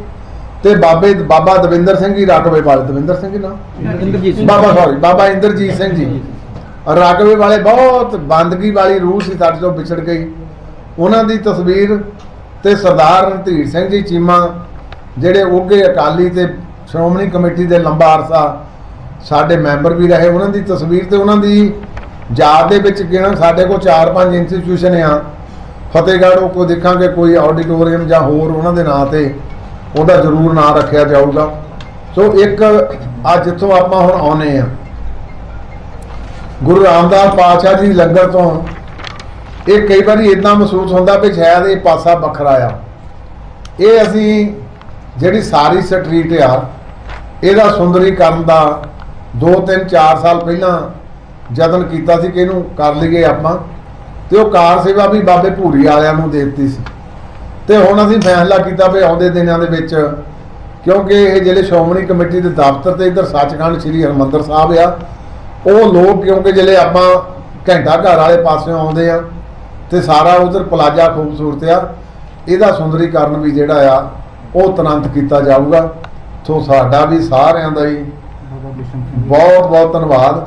ਤੇ ਬਾਬੇ ਬਾਬਾ ਦਵਿੰਦਰ ਸਿੰਘ ਜੀ ਰਾਕਵੇ ਵਾਲੇ ਦਵਿੰਦਰ ਸਿੰਘ ਜੀ ਨਾ? ਇੰਦਰਜੀਤ ਸਿੰਘ ਬਾਬਾ ਸੌਰੀ ਬਾਬਾ ਇੰਦਰਜੀਤ ਸਿੰਘ ਜੀ। ਰਾਗਵੇ ਵਾਲੇ ਬਹੁਤ ਬੰਦਗੀ ਵਾਲੀ ਰੂਹ ਸੀ ਸਾਡੇ ਤੋਂ ਵਿਛੜ ਗਈ। ਉਹਨਾਂ ਦੀ ਤਸਵੀਰ ਤੇ ਸਰਦਾਰ ਰਣਧੀਰ ਸਿੰਘ ਜੀ ਚੀਮਾ ਜਿਹੜੇ ਉੱਗੇ ਅਕਾਲੀ ਤੇ ਸ਼੍ਰੋਮਣੀ ਕਮੇਟੀ ਦੇ ਲੰਬਾ ਅਰਸਾ ਸਾਡੇ ਮੈਂਬਰ ਵੀ ਰਹੇ ਉਹਨਾਂ ਦੀ ਤਸਵੀਰ ਤੇ ਉਹਨਾਂ ਦੀ ਯਾਦ ਦੇ ਵਿੱਚ ਕਿਹਨਾਂ ਸਾਡੇ ਕੋਲ 4-5 ਇੰਸਟੀਚਿਊਸ਼ਨ ਆ। ਫਤਿਹਗੜ੍ਹ ਉਹ ਕੋ ਦੇਖਾਂਗੇ ਕੋਈ ਆਡੀਟੋਰੀਅਮ ਜਾਂ ਹੋਰ ਉਹਨਾਂ ਦੇ ਨਾਂ ਤੇ। ਉਹਦਾ ਜ਼ਰੂਰ ਨਾਂ ਰੱਖਿਆ ਜਾਊਗਾ। ਸੋ ਇੱਕ ਅੱਜ ਜਿੱਥੋਂ ਆਪਾਂ ਹੁਣ ਆਉਨੇ ਆ ਗੁਰੂ ਰਾਮਦਾਸ ਪਾਤਸ਼ਾਹ ਜੀ ਲੰਗਰ ਤੋਂ ਇਹ ਕਈ ਵਾਰੀ ਇਦਾਂ ਮਹਿਸੂਸ ਹੁੰਦਾ ਵੀ ਸ਼ਾਇਦ ਇਹ ਪਾਸਾ ਵੱਖਰਾ ਆ। ਇਹ ਅਸੀਂ ਜਿਹੜੀ ਸਾਰੀ ਸਟਰੀਟ ਆ, ਇਹਦਾ ਸੁੰਦਰੀਕਰਨ ਦਾ 2 3 4 ਸਾਲ ਪਹਿਲਾਂ ਯਤਨ ਕੀਤਾ ਸੀ ਕਿ ਇਹਨੂੰ ਕਰ ਲਈਏ ਆਪਾਂ। ਤੇ ਉਹ ਕਾਰ ਸੇਵਾ ਵੀ ਬਾਬੇ ਭੂਰੀ ਵਾਲਿਆਂ ਨੂੰ ਦੇ ਦਿੱਤੀ ਸੀ। ਤੇ ਹੁਣ ਅਸੀਂ ਫੈਸਲਾ ਕੀਤਾ ਵੀ ਆਉਂਦੇ ਦਿਨਾਂ ਦੇ ਵਿੱਚ, ਕਿਉਂਕਿ ਇਹ ਜਿਹੜੇ ਸ਼੍ਰੋਮਣੀ ਕਮੇਟੀ ਦੇ ਦਫ਼ਤਰ ਤੇ ਇੱਧਰ ਸੱਚਖੰਡ ਸ੍ਰੀ ਹਰਿਮੰਦਰ ਸਾਹਿਬ ਆ, ਉਹ ਲੋਕ ਕਿਉਂਕਿ ਜਿਹੜੇ ਆਪਾਂ ਘੰਟਾ ਘਰ ਵਾਲੇ ਪਾਸਿਓਂ ਆਉਂਦੇ ਆ ਤੇ ਸਾਰਾ ਉਧਰ ਪਲਾਜ਼ਾ ਖੂਬਸੂਰਤ ਆ, ਇਹਦਾ ਸੁੰਦਰੀਕਰਨ ਵੀ ਜਿਹੜਾ ਆ, ਉਹ ਤੁਰੰਤ ਕੀਤਾ ਜਾਊਗਾ। ਸੋ ਸਾਡਾ ਵੀ ਸਾਰਿਆਂ ਦਾ ਹੀ ਬਹੁਤ ਬਹੁਤ ਧੰਨਵਾਦ।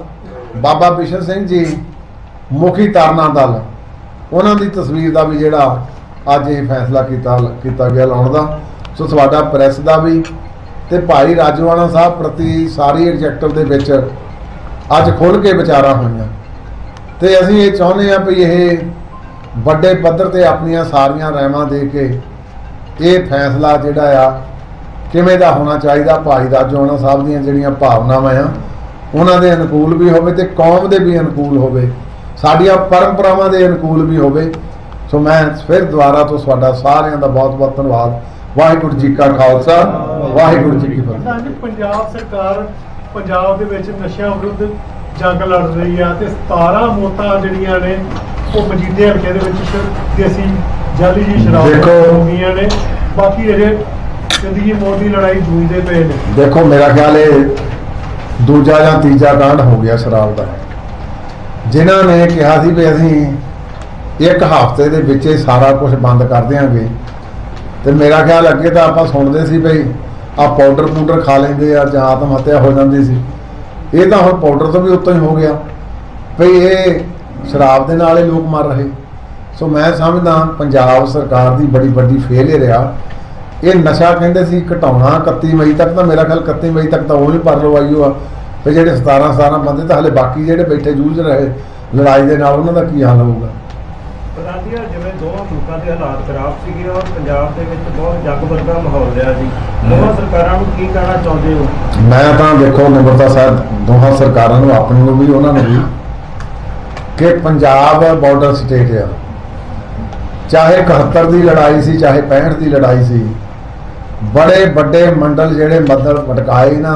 ਬਾਬਾ ਬਿਸ਼ਨ ਸਿੰਘ ਜੀ, ਮੁਖੀ ਤਾਰਨਾ ਦਲ, ਉਹਨਾਂ ਦੀ ਤਸਵੀਰ ਦਾ ਵੀ ਜਿਹੜਾ ਅੱਜ ਇਹ ਫੈਸਲਾ ਕੀਤਾ ਕੀਤਾ ਗਿਆ ਲਾਉਣ ਦਾ। ਸੋ ਤੁਹਾਡਾ ਪ੍ਰੈਸ ਦਾ ਵੀ ਤੇ ਭਾਈ ਰਾਜਵਾਨਾ ਸਾਹਿਬ ਪ੍ਰਤੀ ਸਾਰੀ ਐਗਜੈਕਟਿਵ ਦੇ ਵਿੱਚ ਅੱਜ ਖੁੱਲ ਕੇ ਵਿਚਾਰਾਂ ਹੋਈਆਂ। ਤੇ ਅਸੀਂ ਇਹ ਚਾਹੁੰਦੇ ਹਾਂ ਵੀ ਇਹ ਵੱਡੇ ਪੱਧਰ ਤੇ ਆਪਣੀਆਂ ਸਾਰੀਆਂ ਰਹਿਮਾਂ ਦੇ ਕੇ ਇਹ ਫੈਸਲਾ ਜਿਹੜਾ ਆ, ਕਿਵੇਂ ਦਾ ਹੋਣਾ ਚਾਹੀਦਾ? ਭਾਈ ਰਾਜਵਾਨਾ ਸਾਹਿਬ ਦੀਆਂ ਜਿਹੜੀਆਂ ਭਾਵਨਾਵਾਂ ਆ, ਉਹਨਾਂ ਦੇ ਅਨੁਕੂਲ ਵੀ ਹੋਵੇ ਤੇ ਕੌਮ ਦੇ ਵੀ ਅਨੁਕੂਲ ਹੋਵੇ। ਸਾਡੀਆਂ ਪਰੰਪਰਾਵਾਂ ਦੇ ਅਨੁਕੂਲ ਵੀ ਹੋਵੇ। ਸੋ ਮੈਂ ਫਿਰ ਦੁਬਾਰਾ ਤੋਂ ਤੁਹਾਡਾ ਸਾਰਿਆਂ ਦਾ ਬਹੁਤ ਬਹੁਤ ਧੰਨਵਾਦ। ਵਾਹਿਗੁਰੂ ਜੀ ਕਾ ਖਾਲਸਾ ਵਾਹਿਗੁਰੂ ਜੀ ਕੀ ਫਤਿਹ। ਪੰਜਾਬ ਸਰਕਾਰ ਪੰਜਾਬ ਦੇ ਵਿੱਚ ਨਸ਼ਿਆਂ ਵਿਰੁੱਧ ਜੰਗ ਲੜ ਰਹੀ ਆ ਤੇ 17 ਮੌਤਾਂ ਜਿਹੜੀਆਂ ਨੇ ਉਹ ਮਜੀਦੇ ਹਲਕੇ ਦੇ ਵਿੱਚ ਦੇਸੀ ਜਾਲੀ ਜੀ ਸ਼ਰਾਬ ਦੇਖੋ- ਹੋ ਗਈਆਂ ਨੇ। ਬਾਕੀ ਅਜੇ ਜ਼ਿੰਦਗੀ ਮੌਤ ਦੀ ਲੜਾਈ ਜੂਝਦੇ ਪਏ ਨੇ। ਦੇਖੋ ਮੇਰਾ ਖਿਆਲ ਇਹ ਦੂਜਾ ਜਾਂ ਤੀਜਾ ਕਾਂਡ ਹੋ ਗਿਆ ਸ਼ਰਾਬ ਦਾ। ਜਿਨ੍ਹਾਂ ਨੇ ਕਿਹਾ ਸੀ ਵੀ ਅਸੀਂ ਇੱਕ ਹਫ਼ਤੇ ਦੇ ਵਿੱਚ ਇਹ ਸਾਰਾ ਕੁਝ ਬੰਦ ਕਰ ਦਿਆਂਗੇ। ਤੇ ਮੇਰਾ ਖਿਆਲ ਅੱਗੇ ਤਾਂ ਆਪਾਂ ਸੁਣਦੇ ਸੀ ਭਈ ਆ ਪਾਊਡਰ ਪੂਡਰ ਖਾ ਲੈਂਦੇ ਆ ਜਾਂ ਆਤਮ ਹੱਤਿਆ ਹੋ ਜਾਂਦੀ ਸੀ। ਇਹ ਤਾਂ ਹੁਣ ਪਾਊਡਰ ਤੋਂ ਵੀ ਉੱਤੋਂ ਹੀ ਹੋ ਗਿਆ। ਭਈ ਇਹ ਸ਼ਰਾਬ ਦੇ ਨਾਲ ਹੀ ਲੋਕ ਮਰ ਰਹੇ। ਸੋ ਮੈਂ ਸਮਝਦਾ ਪੰਜਾਬ ਸਰਕਾਰ ਦੀ ਬੜੀ ਵੱਡੀ ਫੇਲਿਅਰ ਆ। ਇਹ ਨਸ਼ਾ ਕਹਿੰਦੇ ਸੀ ਘਟਾਉਣਾ 31 ਮਈ ਤੱਕ ਤਾਂ ਮੇਰਾ ਖਿਆਲ 31 ਮਈ ਤੱਕ ਤਾਂ ਉਹ ਨਹੀਂ ਪਰ ਲਵਾਈ ਆ ਤੇ ਜਿਹੜੇ 17 17 ਬੰਦੇ ਤਾਂ ਹਲੇ ਬਾਕੀ ਜਿਹੜੇ ਬੈਠੇ ਜੂਝ ਰਹੇ, ਲੜਾਈ ਦੇ ਨਾਲ ਉਹਨਾਂ ਦਾ ਕੀ ਹਾਲ ਹੋਊਗਾ? ਪ੍ਰਧਾਨ ਜਿਵੇਂ ਦੋਵਾਂ ਮੁਲਕਾਂ ਦੇ ਹਾਲਾਤ ਖਰਾਬ ਸੀਗੇ, ਔਰ ਪੰਜਾਬ ਦੇ ਵਿੱਚ ਬਹੁਤ ਜੱਗ ਵਰਗਾ ਮਾਹੌਲ ਰਿਹਾ ਜੀ ਦੋਵਾਂ ਸਰਕਾਰਾਂ ਨੂੰ ਕੀ ਕਹਿਣਾ ਚਾਹੁੰਦੇ ਹੋ? ਮੈਂ ਤਾਂ ਦੇਖੋ ਨਿਮਰਤਾ ਸਾਹਿਬ, ਦੋਹਾਂ ਸਰਕਾਰਾਂ ਨੂੰ ਆਪਣੀ ਨੂੰ ਵੀ, ਉਹਨਾਂ ਨੂੰ ਵੀ ਕਿ ਪੰਜਾਬ ਬਾਰਡਰ ਸਟੇਟ ਆ। ਚਾਹੇ 71 ਦੀ ਲੜਾਈ ਸੀ, ਚਾਹੇ 65 ਦੀ ਲੜਾਈ ਸੀ, ਬੜੇ ਵੱਡੇ ਮੰਡਲ ਜਿਹੜੇ ਮੱਦਲ ਮਟਕਾਏ ਨਾ,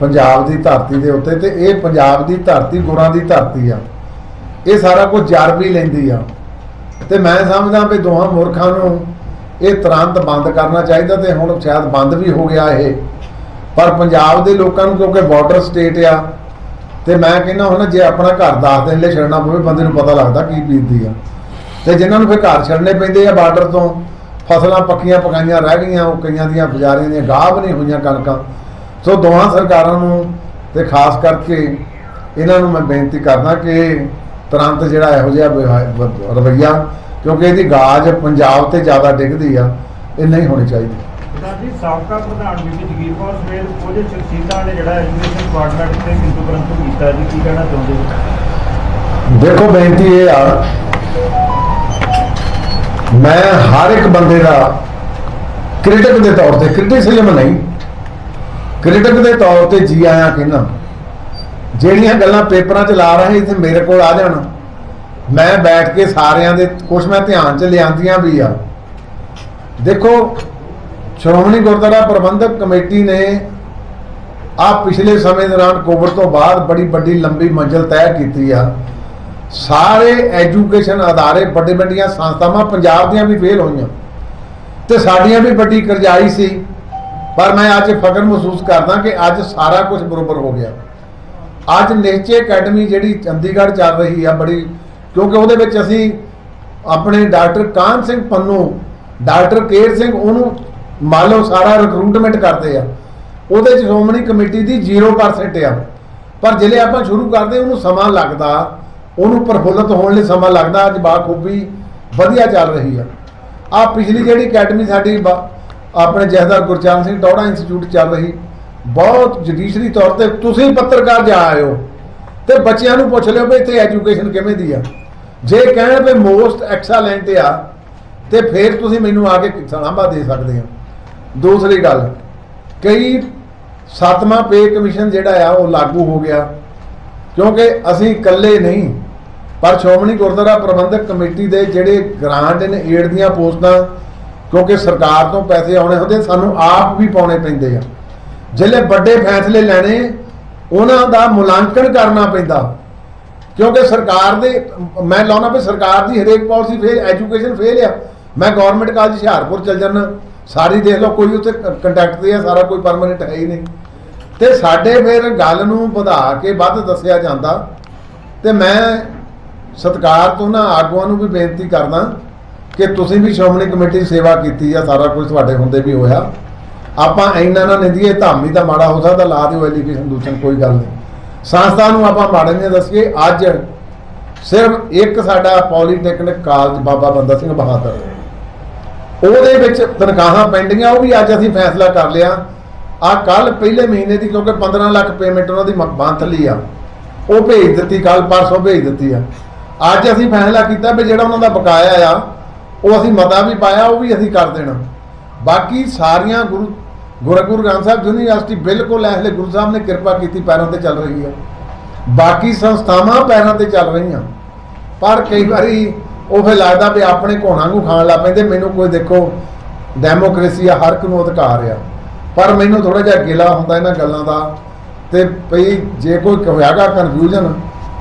ਪੰਜਾਬ ਦੀ ਧਰਤੀ ਦੇ ਉੱਤੇ, ਤੇ ਇਹ ਪੰਜਾਬ ਦੀ ਧਰਤੀ ਗੁਰਾਂ ਦੀ ਧਰਤੀ ਆ। ਇਹ ਸਾਰਾ ਕੁਝ ਜਰ ਵੀ ਲੈਂਦੀ ਆ। ਤੇ ਮੈਂ ਸਮਝਦਾ ਵੀ ਦੋਹਾਂ ਮੂਰਖਾਂ ਨੂੰ ਇਹ ਤੁਰੰਤ ਬੰਦ ਕਰਨਾ ਚਾਹੀਦਾ ਤੇ ਹੁਣ ਸ਼ਾਇਦ ਬੰਦ ਵੀ ਹੋ ਗਿਆ ਇਹ। ਪਰ ਪੰਜਾਬ ਦੇ ਲੋਕਾਂ ਨੂੰ ਕਿਉਂਕਿ ਬਾਰਡਰ ਸਟੇਟ ਆ, ਤੇ ਮੈਂ ਕਹਿੰਦਾ ਹੁਣ ਜੇ ਆਪਣਾ ਘਰ ਦੱਸ ਦਿਨ ਲਈ ਛੱਡਣਾ ਪਵੇ, ਬੰਦੇ ਨੂੰ ਪਤਾ ਲੱਗਦਾ ਕੀ ਬੀਤਦੀ ਆ। ਤੇ ਜਿਨ੍ਹਾਂ ਨੂੰ ਫਿਰ ਘਰ ਛੱਡਣੇ ਪੈਂਦੇ ਆ ਬਾਰਡਰ ਤੋਂ, ਫਸਲਾਂ ਪੱਕੀਆਂ ਪਕਾਈਆਂ ਰਹਿ ਗਈਆਂ, ਉਹ ਕਈਆਂ ਦੀਆਂ ਬਜ਼ਾਰੀਆਂ ਦੀਆਂ ਗਾਹਬ ਨਹੀਂ ਹੋਈਆਂ ਕਣਕਾਂ। ਸੋ ਦੋਹਾਂ ਸਰਕਾਰਾਂ ਨੂੰ ਤੇ ਖਾਸ ਕਰਕੇ ਇਹਨਾਂ ਨੂੰ ਮੈਂ ਬੇਨਤੀ ਕਰਦਾ ਕਿ ਤੁਰੰਤ ਜਿਹੜਾ ਇਹੋ ਜਿਹਾ ਰਵੱਈਆ ਕਿਉਂਕਿ ਇਹਦੀ ਗਾਜ ਪੰਜਾਬ ਤੇ ਜ਼ਿਆਦਾ ਡਿੱਗਦੀ ਆ ਇਹ ਨਹੀਂ ਹੋਣੀ ਚਾਹੀਦੀ। ਪ੍ਰਧਾਨ ਜੀ ਸਾਬਕਾ ਪ੍ਰਧਾਨ ਬੀਬੀ ਜਗੀਰ ਕੌਰ ਸਮੇਤ ਕੁਝ ਸ਼ਖਸੀਅਤਾਂ ਨੇ ਜਿਹੜਾ ਐਜੂਕੇਸ਼ਨ ਡਿਪਾਰਟਮੈਂਟ ਤੇ ਕਿੰਤੂ ਪਰੰਤੂ ਕੀਤਾ ਜੀ ਕੀ ਕਹਿਣਾ ਚਾਹੁੰਦੇ ਹੋ? ਦੇਖੋ ਬੇਨਤੀ ਇਹ ਆ ਮੈਂ ਹਰ ਇੱਕ ਬੰਦੇ ਦਾ ਕ੍ਰਿਟਿਕ ਦੇ ਤੌਰ ਤੇ ਕ੍ਰਿਟਿਸਿਜ਼ਮ ਨਹੀਂ ਕ੍ਰਿਟਿਕ ਦੇ ਤੌਰ ਤੇ ਜੀ ਆਇਆਂ ਕਹਿੰਦਾ। ਜਿਹੜੀਆਂ ਗੱਲਾਂ ਪੇਪਰਾਂ 'ਚ ਲਾ ਰਹੇ ਇੱਥੇ ਮੇਰੇ ਕੋਲ ਆ ਜਾਣ। ਮੈਂ ਬੈਠ ਕੇ ਸਾਰਿਆਂ ਦੇ ਕੁਝ ਮੈਂ ਧਿਆਨ 'ਚ ਲਿਆਂਦੀਆਂ ਵੀ ਆ। ਦੇਖੋ, ਸ਼੍ਰੋਮਣੀ ਗੁਰਦੁਆਰਾ ਪ੍ਰਬੰਧਕ ਕਮੇਟੀ ਨੇ ਆ ਪਿਛਲੇ ਸਮੇਂ ਦੌਰਾਨ ਕੋਵਿਡ ਤੋਂ ਬਾਅਦ ਬੜੀ ਵੱਡੀ ਲੰਬੀ ਮੰਜ਼ਿਲ ਤੈਅ ਕੀਤੀ ਆ। ਸਾਰੇ ਐਜੂਕੇਸ਼ਨ ਅਦਾਰੇ, ਵੱਡੇ ਵੱਡੀਆਂ ਸੰਸਥਾਵਾਂ ਪੰਜਾਬ ਦੀਆਂ ਵੀ ਫੇਲ ਹੋਈਆਂ। ਤੇ ਸਾਡੀਆਂ ਵੀ ਵੱਡੀ ਕਰਜ਼ਾਈ ਸੀ। ਪਰ ਮੈਂ ਅੱਜ ਫਖਰ ਮਹਿਸੂਸ ਕਰਦਾ ਕਿ ਅੱਜ ਸਾਰਾ ਕੁਝ ਬਰੋਬਰ ਹੋ ਗਿਆ। ਅੱਜ ਨਿਸ਼ਚੇ ਅਕੈਡਮੀ ਜਿਹੜੀ ਚੰਡੀਗੜ੍ਹ ਚੱਲ ਰਹੀ ਆ ਬੜੀ, ਕਿਉਂਕਿ ਉਹਦੇ ਵਿੱਚ ਅਸੀਂ ਆਪਣੇ ਡਾਕਟਰ ਕਾਨ ਸਿੰਘ ਪੰਨੂ, ਡਾਕਟਰ ਕੇਰ ਸਿੰਘ, ਉਹਨੂੰ ਮੰਨ ਲਓ ਸਾਰਾ ਰਿਕਰੂਟਮੈਂਟ ਕਰਦੇ ਆ। ਉਹਦੇ ਚ ਸ਼੍ਰੋਮਣੀ ਕਮੇਟੀ ਦੀ 0% ਆ। ਪਰ ਜਿਹੜੇ ਆਪਾਂ ਸ਼ੁਰੂ ਕਰਦੇ, ਉਹਨੂੰ ਸਮਾਂ ਲੱਗਦਾ, ਉਹਨੂੰ ਪ੍ਰਫੁੱਲਤ ਹੋਣ ਲਈ ਸਮਾਂ ਲੱਗਦਾ, ਅੱਜ ਬਾਖੂਬੀ ਵਧੀਆ ਚੱਲ ਰਹੀ ਆ। ਆ ਪਿਛਲੀ ਜਿਹੜੀ ਅਕੈਡਮੀ ਸਾਡੀ ਬ- ਆਪਣੇ ਜਹਦਰ ਗੁਰਚਰਨ ਸਿੰਘ ਟੌੜਾ ਇੰਸਟੀਚਿਊਟ ਚੱਲ ਰਹੀ ਬਹੁਤ ਜੁਡੀਸ਼ਰੀ ਤੌਰ ਤੇ ਤੁਸੀਂ ਪੱਤਰਕਾਰ ਜਾ ਆਇਓ ਹੋ ਤੇ ਬੱਚਿਆਂ ਨੂੰ ਪੁੱਛ ਲਿਓ ਵੀ ਇੱਥੇ ਐਜੂਕੇਸ਼ਨ ਕਿਵੇਂ ਦੀ ਆ। ਜੇ ਕਹਿਣ ਵੀ ਮੋਸਟ ਐਕਸਲੈਂਟ ਆ, ਤੇ ਫਿਰ ਤੁਸੀਂ ਮੈਨੂੰ ਆ ਕੇ ਸਲਾਹਾਂ ਦੇ ਸਕਦੇ ਹੋ। ਦੂਸਰੀ ਗੱਲ, ਕਈ ਸੱਤਵਾਂ ਪੇ ਕਮਿਸ਼ਨ ਜਿਹੜਾ ਆ, ਉਹ ਲਾਗੂ ਹੋ ਗਿਆ। ਕਿਉਂਕਿ ਅਸੀਂ ਇਕੱਲੇ ਨਹੀਂ, ਪਰ ਸ਼੍ਰੋਮਣੀ ਗੁਰਦੁਆਰਾ ਪ੍ਰਬੰਧਕ ਕਮੇਟੀ ਦੇ ਜਿਹੜੇ ਗ੍ਰਾਂਟ ਨੇ, ਏਡ ਦੀਆਂ ਪੋਸਟਾਂ, ਕਿਉਂਕਿ ਸਰਕਾਰ ਤੋਂ ਪੈਸੇ ਆਉਣੇ ਹੁੰਦੇ, ਸਾਨੂੰ ਆਪ ਵੀ ਪਾਉਣੇ ਪੈਂਦੇ ਆ। ਜਿਹੜੇ ਵੱਡੇ ਫੈਸਲੇ ਲੈਣੇ, ਉਹਨਾਂ ਦਾ ਮੁਲਾਂਕਣ ਕਰਨਾ ਪੈਂਦਾ। ਕਿਉਂਕਿ ਸਰਕਾਰ ਦੇ, ਮੈਂ ਲਾਉਣਾ ਵੀ ਸਰਕਾਰ ਦੀ ਹਰੇਕ ਪਾਲਿਸੀ ਫੇਲ, ਐਜੂਕੇਸ਼ਨ ਫੇਲ ਆ। ਮੈਂ ਗਵਰਨਮੈਂਟ ਕਾਲਜ ਹੁਸ਼ਿਆਰਪੁਰ ਚੱਲ ਜਾਣਾ ਸਾਰੀ ਦੇਖ ਲਓ, ਕੋਈ ਉੱਥੇ ਕੰਟੈਕਟ ਤੇ ਆ, ਸਾਰਾ ਕੋਈ ਪਰਮਨੈਂਟ ਹੈ ਹੀ ਨਹੀਂ। ਤੇ ਸਾਡੇ ਫਿਰ ਗੱਲ ਨੂੰ ਵਧਾ ਕੇ ਵੱਧ ਦੱਸਿਆ ਜਾਂਦਾ। ਤੇ ਮੈਂ ਸਤਿਕਾਰ ਤੋਂ ਨਾ ਆਗੂਆਂ ਨੂੰ ਵੀ ਬੇਨਤੀ ਕਰਦਾ ਕਿ ਤੁਸੀਂ ਵੀ ਸ਼੍ਰੋਮਣੀ ਕਮੇਟੀ ਦੀ ਸੇਵਾ ਕੀਤੀ ਆ, ਸਾਰਾ ਕੁਝ ਤੁਹਾਡੇ ਹੁੰਦੇ ਵੀ ਹੋਇਆ। ਆਪਾਂ ਇੰਨਾ ਨਾ ਨਿੰਦੀਏ, ਧਾਮੀ ਦਾ ਮਾੜਾ ਹੋ ਸਕਦਾ, ਲਾ ਦਿਓ ਐਲੀਗੇਸ਼ਨ ਦੂਸਰੇ ਕੋਈ ਗੱਲ ਨਹੀਂ। ਸੰਸਥਾ ਨੂੰ ਆਪਾਂ ਮਾੜੇ ਨਹੀਂ ਦੱਸੀਏ, ਅੱਜ ਸਿਰਫ ਇੱਕ ਸਾਡਾ ਪੋਲੀਟੈਕਨਿਕ ਕਾਲਜ ਬਾਬਾ ਬੰਦਾ ਸਿੰਘ ਬਹਾਦਰ। ਉਹਦੇ ਵਿੱਚ ਤਨਖਾਹਾਂ ਪੈਂਡੀਆਂ ਉਹ ਵੀ ਅੱਜ ਅਸੀਂ ਫੈਸਲਾ ਕਰ ਲਿਆ। ਆ ਕੱਲ ਪਹਿਲੇ ਮਹੀਨੇ ਦੀ, ਕਿਉਂਕਿ 15 ਲੱਖ ਪੇਮੈਂਟ ਉਹਨਾਂ ਦੀ ਮੰਥਲੀ ਆ। ਉਹ ਭੇਜ ਦਿੱਤੀ ਕੱਲ ਪਰਸੋਂ ਭੇਜ ਦਿੱਤੀ ਆ। ਅੱਜ ਅਸੀਂ ਫੈਸਲਾ ਕੀਤਾ ਵੀ ਜਿਹੜਾ ਉਹਨਾਂ ਦਾ ਬਕਾਇਆ ਆ, ਉਹ ਅਸੀਂ ਮਤਾ ਵੀ ਪਾਇਆ, ਉਹ ਵੀ ਅਸੀਂ ਕਰ ਦੇਣਾ। ਬਾਕੀ ਸਾਰੀਆਂ ਗੁਰੂ ਗੁਰੂ ਗੁਰੂ ਗ੍ਰੰਥ ਸਾਹਿਬ ਯੂਨੀਵਰਸਿਟੀ ਬਿਲਕੁਲ ਐਸਲੇ ਗੁਰੂ ਸਾਹਿਬ ਨੇ ਕਿਰਪਾ ਕੀਤੀ, ਪੈਰਾਂ ਤੇ ਚੱਲ ਰਹੀ ਹੈ। ਬਾਕੀ ਸੰਸਥਾਵਾਂ ਪੈਰਾਂ ਤੇ ਚੱਲ ਰਹੀਆਂ। ਪਰ ਕਈ ਵਾਰੀ ਉਹ ਫਿਰ ਲੱਗਦਾ ਵੀ ਆਪਣੇ ਘੋਣਾ ਨੂੰ ਖਾਣ ਲੱਗ ਪੈਂਦੇ, ਮੈਨੂੰ ਕੋਈ ਦੇਖੋ ਡੈਮੋਕ੍ਰੇਸੀ ਆ, ਹਰ ਇੱਕ ਨੂੰ ਅਧਿਕਾਰ ਆ। ਪਰ ਮੈਨੂੰ ਥੋੜਾ ਜਿਹਾ ਗਿਲਾ ਹੁੰਦਾ ਇਹਨਾਂ ਗੱਲਾਂ ਦਾ ਤੇ ਭਈ ਜੇ ਕੋਈ ਹੋਇਆਗਾ ਕਨਫਿਊਜ਼ਨ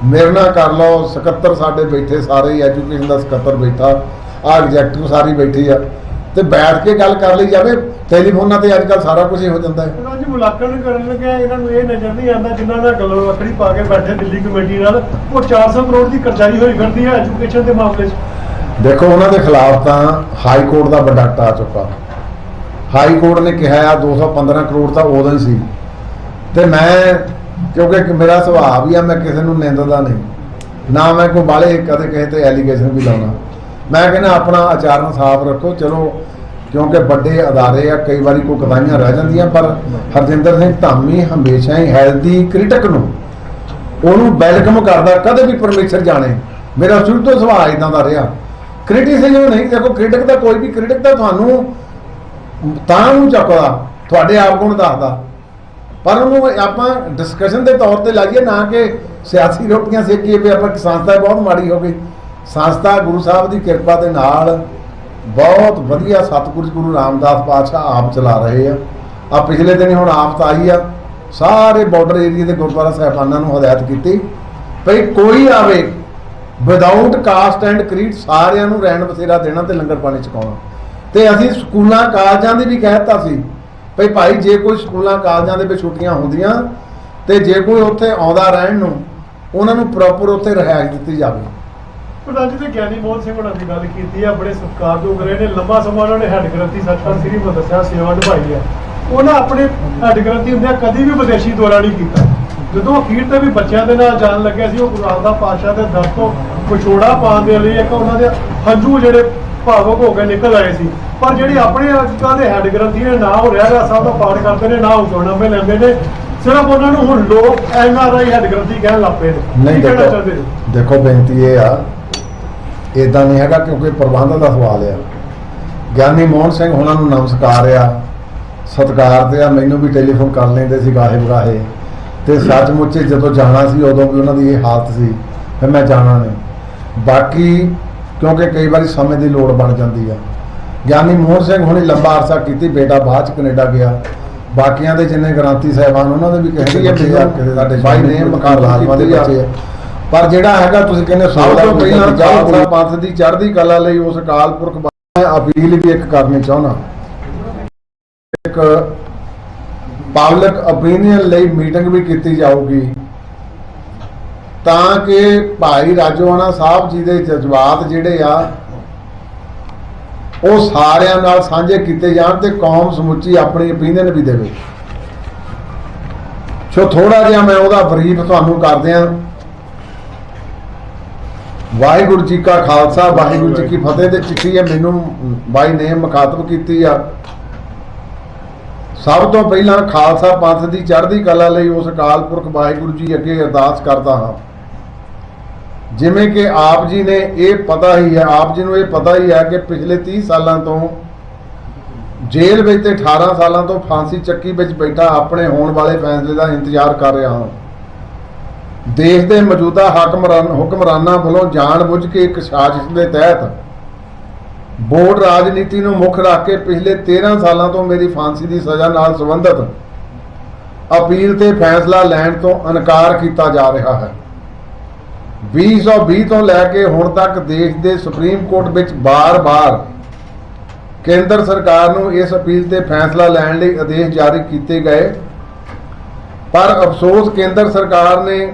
ਮੇਰੇ ਨਾਲ ਕਰ ਲਓ, ਸਕੱਤਰ ਸਾਡੇ ਬੈਠੇ, ਸਾਰੇ ਐਜੂਕੇਸ਼ਨ ਦਾ ਸਕੱਤਰ ਬੈਠਾ ਆ ਐਗਜ਼ੈਕਟਿਵ ਸਾਰੀ ਬੈਠੀ ਆ। ਤੇ ਬੈਠ ਕੇ ਗੱਲ ਕਰ ਲਈ ਜਾਵੇ ਟੈਲੀਫੋਨਾਂ ਤੇ ਅੱਜ ਕੱਲ ਸਾਰਾ ਕੁਝ ਹੀ ਜਾਂਦਾ ਹੈ। ਉਹਨਾਂ ਜੀ ਮੁਲਾਕਾਤ ਕਰਨ ਲੱਗਿਆ ਇਹਨਾਂ ਨੂੰ ਇਹ ਨਜ਼ਰ ਨਹੀਂ ਆਉਂਦਾ ਜਿਨ੍ਹਾਂ ਨਾਲ ਗੱਲੋਂ ਲੱਕੜੀ ਪਾ ਕੇ ਬੈਠੇ ਦਿੱਲੀ ਕਮੇਟੀ ਨਾਲ। ਉਹ 400 ਕਰੋੜ ਦੀ ਕਰਜ਼ਾਈ ਹੋਈ ਫਿਰਦੀ ਹੈ ਐਜੂਕੇਸ਼ਨ ਦੇ ਮਾਮਲੇ 'ਚ। ਦੇਖੋ ਉਹਨਾਂ ਦੇ ਖਿਲਾਫ ਤਾਂ ਹਾਈ ਕੋਰਟ ਦਾ ਵੱਡਾ ਟਾ ਚੁੱਕਾ। ਹਾਈ ਕੋਰਟ ਨੇ ਕਿਹਾ ਆ 215 ਕਰੋੜ ਤਾਂ ਉਦੋਂ ਹੀ ਸੀ। ਤੇ ਮੈਂ ਕਿਉਂਕਿ ਮੇਰਾ ਸੁਭਾਅ ਵੀ ਆ ਮੈਂ ਕਿਸੇ ਨੂੰ ਨਿੰਦਦਾ ਨਹੀਂ। ਨਾ ਮੈਂ ਕੋਈ ਬਾਲੇ ਕਦੇ ਕਿਸੇ ਤੇ ਐਲੀਗੇਸ਼ਨ ਵੀ ਲਾਉਣਾ। ਮੈਂ ਕਹਿੰਦਾ ਆਪਣਾ ਆਚਾਰਨ ਸਾਫ਼ ਰੱਖੋ, ਚਲੋ, ਕਿਉਂਕਿ ਵੱਡੇ ਅਦਾਰੇ ਆ, ਕਈ ਵਾਰੀ ਕੋਈ ਕਤਾਈਆਂ ਰਹਿ ਜਾਂਦੀਆਂ, ਪਰ ਹਰਜਿੰਦਰ ਸਿੰਘ ਧਾਮੀ ਹਮੇਸ਼ਾ ਹੀ ਹੈਲਦੀ ਕ੍ਰਿਟਿਕ ਨੂੰ ਉਹਨੂੰ ਵੈਲਕਮ ਕਰਦਾ, ਕਦੇ ਵੀ ਪਰਮੇਸ਼ਰ ਜਾਣੇ। ਮੇਰਾ ਸ਼ੁਰੂ ਤੋਂ ਸੁਭਾਅ ਇਦਾਂ ਦਾ ਰਿਹਾ। ਕ੍ਰਿਟਿਸਿਜ਼ਮ ਨਹੀਂ, ਦੇਖੋ ਕ੍ਰਿਟਿਕ ਦਾ ਕੋਈ ਵੀ ਕ੍ਰਿਟਿਕ ਦਾ ਤੁਹਾਨੂੰ ਤਾਂ ਨੂੰ ਚੱਕਦਾ, ਤੁਹਾਡੇ ਆਪ ਗੁਣ ਦੱਸਦਾ। ਪਰ ਉਹਨੂੰ ਆਪਾਂ ਡਿਸਕਸ਼ਨ ਦੇ ਤੌਰ ਤੇ ਲਾਈਏ, ਨਾ ਕਿ ਸਿਆਸੀ ਰੋਟੀਆਂ ਸੇਕੀਏ, ਵੀ ਆਪਾਂ ਸੰਸਥਾ ਬਹੁਤ ਮਾੜੀ ਹੋ ਗਈ ਸੰਸਥਾ ਗੁਰੂ ਸਾਹਿਬ ਦੀ ਕਿਰਪਾ ਦੇ ਨਾਲ ਬਹੁਤ ਵਧੀਆ ਸਤਿਗੁਰੂ ਗੁਰੂ ਰਾਮਦਾਸ ਪਾਤਸ਼ਾਹ ਆਪ ਚਲਾ ਰਹੇ ਆ। ਆ ਪਿਛਲੇ ਦਿਨ ਹੁਣ ਆਫਤ ਆਈ ਆ। ਸਾਰੇ ਬਾਰਡਰ ਏਰੀਆ ਦੇ ਗੁਰਦੁਆਰਾ ਸਾਹਿਬਾਨਾਂ ਨੂੰ ਹਦਾਇਤ ਕੀਤੀ ਭਈ ਕੋਈ ਆਵੇ ਵਿਦਆਊਟ ਕਾਸਟ ਐਂਡ ਕ੍ਰੀਡ ਸਾਰਿਆਂ ਨੂੰ ਰਹਿਣ ਬਸੇਰਾ ਦੇਣਾ ਤੇ ਲੰਗਰ ਪਾਣੀ ਛਕਾਉਣਾ। ਤੇ ਅਸੀਂ ਸਕੂਲਾਂ ਕਾਲਜਾਂ ਦੀ ਵੀ ਕਹਿਤਾ ਸੀ ਭਈ ਭਾਈ ਜੇ ਕੋਈ ਸਕੂਲਾਂ ਕਾਲਜਾਂ ਦੇ ਵਿੱਚ ਛੁੱਟੀਆਂ ਹੁੰਦੀਆਂ ਤੇ ਜੇ ਕੋਈ ਉੱਥੇ ਆਉਂਦਾ ਰਹਿਣ ਨੂੰ, ਉਹਨਾਂ ਨੂੰ ਪ੍ਰੋਪਰ ਉੱਥੇ ਰਿਹਾਇਸ਼ ਦਿੱਤੀ ਜਾਵੇ। ਪ੍ਰਧਾਨ ਜੀ ਗਿਆਨੀ ਮੋਹਨ ਸਿੰਘ ਹੋਣਾ ਦੀ ਗੱਲ ਕੀਤੀ ਆ ਬੜੇ ਸਤਿਕਾਰਯੋਗ ਰਹੇ ਨੇ। ਲੰਮਾ ਸਮਾਂ ਉਹਨਾਂ ਨੇ ਹੈੱਡ ਗ੍ਰੰਥੀ ਸੱਚਖੰਡ ਸ੍ਰੀ ਹਰਿਮੰਦਰ ਸਾਹਿਬ ਸੇਵਾ ਨਿਭਾਈ ਹੈ ਉਹਨਾਂ ਆਪਣੇ ਹੈੱਡ ਗ੍ਰੰਥੀ ਹੁੰਦਿਆਂ ਕਦੀ ਵੀ ਵਿਦੇਸ਼ੀ ਦੌਰਾ ਨਹੀਂ ਕੀਤਾ। ਜਦੋਂ ਅਖੀਰ ਤੇ ਵੀ ਬੱਚਿਆਂ ਦੇ ਨਾਲ ਜਾਣ ਲੱਗਿਆ ਸੀ ਉਹ ਗੁਰੂ ਰਾਮਦਾਸ ਪਾਤਸ਼ਾਹ ਦੇ ਦਰ ਤੋਂ ਵਿਛੋੜਾ ਪਾਉਣ ਦੇ ਲਈ ਇੱਕ ਉਹਨਾਂ ਦੇ ਹੰਝੂ ਜਿਹੜੇ ਭਾਵੁਕ ਹੋ ਕੇ ਨਿਕਲ ਆਏ ਸੀ। ਪਰ ਜਿਹੜੀ ਆਪਣੇ ਅੱਜ ਦੇ ਹੈੱਡ ਗ੍ਰੰਥੀ ਨੇ ਨਾ ਉਹ ਰਹਿ ਸਾਹਿਬ ਦਾ ਪਾਠ ਕਰਦੇ ਨੇ ਨਾ ਹੁਕਮਨਾਮੇ ਲੈਂਦੇ ਨੇ ਸਿਰਫ ਉਹਨਾਂ ਨੂੰ ਹੁਣ ਲੋਕ ਐਨ ਆਰ ਆਈ ਹੈੱਡ ਗ੍ਰੰਥੀ ਕਹਿਣ ਲੱਗ ਪਏ ਨੇ। ਨਹੀਂ ਹੋ? ਦੇਖੋ ਬੇਨਤੀ ਇਹ ਆ ਇਦਾਂ ਨਹੀਂ ਹੈਗਾ ਕਿਉਂਕਿ ਪ੍ਰਬੰਧ ਦਾ ਸਵਾਲ ਆ। ਗਿਆਨੀ ਮੋਹਨ ਸਿੰਘ ਉਹਨਾਂ ਨੂੰ ਨਮਸਕਾਰ ਆ। ਸਤਿਕਾਰ ਤੇ ਆ ਮੈਨੂੰ ਵੀ ਟੈਲੀਫੋਨ ਕਰ ਲੈਂਦੇ ਸੀ ਗਾਹੇ ਬਗਾਹੇ। ਤੇ ਸੱਚਮੁੱਚ ਜਦੋਂ ਜਾਣਾ ਸੀ ਉਦੋਂ ਵੀ ਉਹਨਾਂ ਦੀ ਇਹ ਹਾਲਤ ਸੀ ਫਿਰ ਮੈਂ ਜਾਣਾ ਨਹੀਂ। ਬਾਕੀ ਕਿਉਂਕਿ ਕਈ ਵਾਰੀ ਸਮੇਂ ਦੀ ਲੋੜ ਬਣ ਜਾਂਦੀ ਆ। ਗਿਆਨੀ ਮੋਹਨ ਸਿੰਘ ਹੁਣੇ ਲੰਬਾ ਅਰਸਾ ਕੀਤੀ ਬੇਟਾ ਬਾਅਦ ਚ ਕੈਨੇਡਾ ਗਿਆ। ਬਾਕੀਆਂ ਦੇ ਜਿੰਨੇ ਗ੍ਰਾਂਤੀ ਸਾਹਿਬਾਨ ਉਹਨਾਂ ਦੇ ਵੀ ਕਿਸੇ ਦੇ ਬੱਚੇ ਆ ਕਿਸੇ ਸਾਡੇ ਬਾਈ ਨੇ ਮਕਾਰ ਲਾਜ਼ਮਾਂ ਦੇ ਬੱਚੇ ਆ। ਪਰ ਜਿਹੜਾ ਹੈਗਾ ਤੁਸੀਂ ਕਹਿੰਦੇ ਸਭ ਤੋਂ ਪਹਿਲਾਂ ਖਾਲਸਾ ਪੰਥ ਦੀ ਚੜ੍ਹਦੀ ਕਲਾ ਲਈ ਉਸ ਅਕਾਲ ਪੁਰਖ ਬਾਰੇ ਮੈਂ ਅਪੀਲ ਵੀ ਇੱਕ ਕਰਨੀ ਚਾਹੁੰਦਾ। ਇੱਕ ਪਬਲਿਕ ਓਪੀਨੀਅਨ ਲਈ ਮੀਟਿੰਗ ਵੀ ਕੀਤੀ ਜਾਊਗੀ। ਤਾਂ ਕਿ ਭਾਈ ਰਾਜੋਆਣਾ ਸਾਹਿਬ ਜੀ ਦੇ ਜਜ਼ਬਾਤ ਜਿਹੜੇ ਆ ਉਹ ਸਾਰਿਆਂ ਨਾਲ ਸਾਂਝੇ ਕੀਤੇ ਜਾਣ ਤੇ ਕੌਮ ਸਮੁੱਚੀ ਆਪਣੀ ਓਪੀਨੀਅਨ ਵੀ ਦੇਵੇ। ਸੋ ਥੋੜਾ ਜਿਹਾ ਮੈਂ ਉਹਦਾ ਬਰੀਫ ਤੁਹਾਨੂੰ ਕਰ ਦਿਆਂ। ਵਾਹਿਗੁਰੂ ਜੀ ਕਾ ਖਾਲਸਾ, ਵਾਹਿਗੁਰੂ ਜੀ ਕੀ ਫਤਿਹ ਤੇ ਚਿੱਠੀ ਹੈ ਮੈਨੂੰ ਬਾਈ ਨੇ ਮੁਖਾਤਬ ਕੀਤੀ ਆ। ਸਭ ਤੋਂ ਪਹਿਲਾਂ ਖਾਲਸਾ ਪੰਥ ਦੀ ਚੜ੍ਹਦੀ ਕਲਾ ਲਈ ਉਸ ਅਕਾਲ ਪੁਰਖ ਵਾਹਿਗੁਰੂ ਜੀ ਅੱਗੇ ਅਰਦਾਸ ਕਰਦਾ ਹਾਂ। ਜਿਵੇਂ ਕਿ ਆਪ ਜੀ ਨੇ ਇਹ ਪਤਾ ਹੀ ਹੈ, ਆਪ ਜੀ ਨੂੰ ਇਹ ਪਤਾ ਹੀ ਹੈ ਕਿ ਪਿਛਲੇ 30 ਸਾਲਾਂ ਤੋਂ ਜੇਲ੍ਹ ਵਿੱਚ ਤੇ 18 ਸਾਲਾਂ ਤੋਂ ਫਾਂਸੀ ਚੱਕੀ ਵਿੱਚ ਬੈਠਾ ਆਪਣੇ ਹੋਣ ਵਾਲੇ ਫੈਸਲੇ ਦਾ ਇੰਤਜ਼ਾਰ ਕਰ ਰਿਹਾ ਹਾਂ। ਦੇਸ਼ ਦੇ ਮੌਜੂਦਾ ਹਾਕਮਰਾਨ ਹੁਕਮਰਾਨਾਂ ਵੱਲੋਂ ਜਾਣਬੁੱਝ ਕੇ ਇੱਕ ਸਾਜ਼ਿਸ਼ ਦੇ ਤਹਿਤ ਬੋਰਡ ਰਾਜਨੀਤੀ ਨੂੰ ਮੁੱਖ ਰੱਖ ਕੇ ਪਿਛਲੇ 13 ਸਾਲਾਂ ਤੋਂ ਮੇਰੀ ਫਾਂਸੀ ਦੀ ਸਜ਼ਾ ਨਾਲ ਸੰਬੰਧਿਤ ਅਪੀਲ ਤੇ ਫੈਸਲਾ ਲੈਣ ਤੋਂ ਇਨਕਾਰ ਕੀਤਾ ਜਾ ਰਿਹਾ ਹੈ। 2020 ਤੋਂ ਲੈ ਕੇ ਹੁਣ ਤੱਕ ਦੇਸ਼ ਦੇ ਸੁਪਰੀਮ ਕੋਰਟ ਵਿੱਚ ਬਾਰ-ਬਾਰ ਕੇਂਦਰ ਸਰਕਾਰ ਨੂੰ ਇਸ ਅਪੀਲ ਤੇ ਫੈਸਲਾ ਲੈਣ ਲਈ ਆਦੇਸ਼ ਜਾਰੀ ਕੀਤੇ ਗਏ। ਪਰ ਅਫਸੋਸ ਕੇਂਦਰ ਸਰਕਾਰ ਨੇ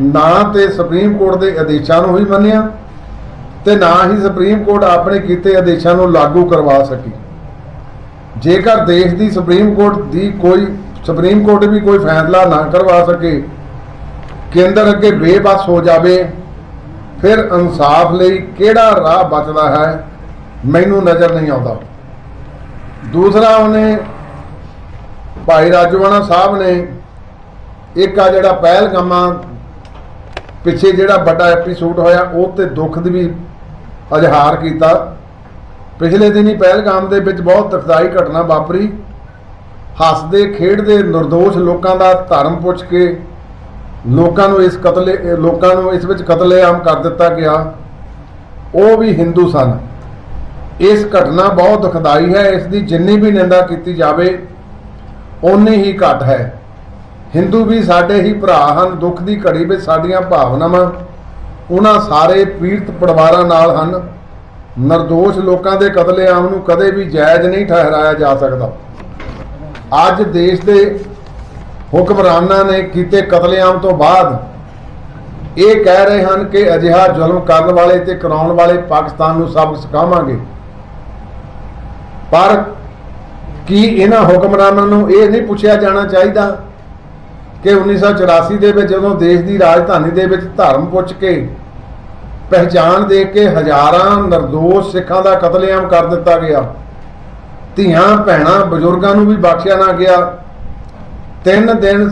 ਨਾ ਤੇ ਸੁਪਰੀਮ ਕੋਰਟ ਦੇ ਆਦੇਸ਼ਾਂ ਨੂੰ ਹੀ ਮੰਨਿਆ ਤੇ ਨਾ ਹੀ ਸੁਪਰੀਮ ਕੋਰਟ ਆਪਣੇ ਕੀਤੇ ਆਦੇਸ਼ਾਂ ਨੂੰ ਲਾਗੂ ਕਰਵਾ ਸਕੀ। ਜੇਕਰ ਦੇਸ਼ ਦੀ ਸੁਪਰੀਮ ਕੋਰਟ ਦੀ ਕੋਈ ਸੁਪਰੀਮ ਕੋਰਟ ਵੀ ਕੋਈ ਫੈਸਲਾ ਨਾ ਕਰਵਾ ਸਕੇ, ਕੇਂਦਰ ਅੱਗੇ ਬੇਬਸ ਹੋ ਜਾਵੇ, ਫਿਰ ਇਨਸਾਫ ਲਈ ਕਿਹੜਾ ਰਾਹ ਬਚਦਾ ਹੈ, ਮੈਨੂੰ ਨਜ਼ਰ ਨਹੀਂ ਆਉਂਦਾ। ਦੂਸਰਾ ਉਹਨੇ ਭਾਈ ਰਾਜਵਾਨਾ ਸਾਹਿਬ ਨੇ ਇੱਕ ਆ ਜਿਹੜਾ ਪਹਿਲਗਾਮਾ ਪਿੱਛੇ ਜਿਹੜਾ ਵੱਡਾ ਐਪੀਸੋਡ ਹੋਇਆ, ਉਹ ਤੇ ਦੁੱਖ ਦੀ ਵੀ ਅਜ਼ਹਾਰ ਕੀਤਾ। ਪਿਛਲੇ ਦਿਨੀ ਪਹਿਲਗਾਮ ਦੇ ਵਿੱਚ ਬਹੁਤ ਦੁਖਦਾਈ ਘਟਨਾ ਵਾਪਰੀ। ਹੱਸਦੇ, ਖੇਡਦੇ નિર્ਦੋਸ਼ ਲੋਕਾਂ ਦਾ ਧਰਮ ਪੁੱਛ ਕੇ ਲੋਕਾਂ ਨੂੰ ਇਸ ਕਤਲੇ, ਲੋਕਾਂ ਨੂੰ ਇਸ ਵਿੱਚ ਕਤਲੇਆਮ ਕਰ ਦਿੱਤਾ ਗਿਆ। ਉਹ ਵੀ ਹਿੰਦੂ ਸਨ। ਇਸ ਘਟਨਾ ਬਹੁਤ ਦੁਖਦਾਈ ਹੈ। ਇਸ ਦੀ ਜਿੰਨੀ ਵੀ ਨਿੰਦਾ ਕੀਤੀ ਜਾਵੇ, ਓਨੀ ਹੀ ਘੱਟ ਹੈ। ਹਿੰਦੂ ਵੀ ਸਾਡੇ ਹੀ ਭਰਾ ਹਨ, ਦੁੱਖ ਦੀ ਘੜੀ ਵਿੱਚ ਸਾਡੀਆਂ ਭਾਵਨਾਵਾਂ ਉਹਨਾਂ ਸਾਰੇ ਪੀੜਤ ਪਰਿਵਾਰਾਂ ਨਾਲ ਹਨ। ਨਿਰਦੋਸ਼ ਲੋਕਾਂ ਦੇ ਕਤਲੇਆਮ ਨੂੰ ਕਦੇ ਵੀ ਜਾਇਜ਼ ਨਹੀਂ ਠਹਿਰਾਇਆ ਜਾ ਸਕਦਾ। ਅੱਜ ਦੇਸ਼ ਦੇ ਹੁਕਮਰਾਨਾਂ ਨੇ ਕੀਤੇ ਕਤਲੇਆਮ ਤੋਂ ਬਾਅਦ ਇਹ ਕਹਿ ਰਹੇ ਹਨ ਕਿ ਅਜਿਹਾ ਜ਼ੁਲਮ ਕਰਨ ਵਾਲੇ ਤੇ ਕਰਾਉਣ ਵਾਲੇ ਪਾਕਿਸਤਾਨ ਨੂੰ ਸਬਕ ਸਿਖਾਵਾਂਗੇ। ਪਰ ਕੀ ਇਹਨਾਂ ਹੁਕਮਰਾਨਾਂ ਨੂੰ ਇਹ ਨਹੀਂ ਪੁੱਛਿਆ ਜਾਣਾ ਚਾਹੀਦਾ ਕਿ 1984 ਦੇ ਵਿੱਚ ਜਦੋਂ ਦੇਸ਼ ਦੀ ਰਾਜਧਾਨੀ ਦੇ ਵਿੱਚ ਧਰਮ ਪੁੱਛ ਕੇ ਪਹਿਚਾਨ ਦੇ ਕੇ ਹਜ਼ਾਰਾਂ ਨਿਰਦੋਸ਼ ਸਿੱਖਾਂ ਦਾ ਕਤਲੇਆਮ ਕਰ ਦਿੱਤਾ ਗਿਆ, ਧੀਆਂ, ਭੈਣਾਂ, ਬਜ਼ੁਰਗਾਂ ਨੂੰ ਵੀ ਬਖਸ਼ਿਆ ਨਾ ਗਿਆ, ਤਿੰਨ ਦਿਨ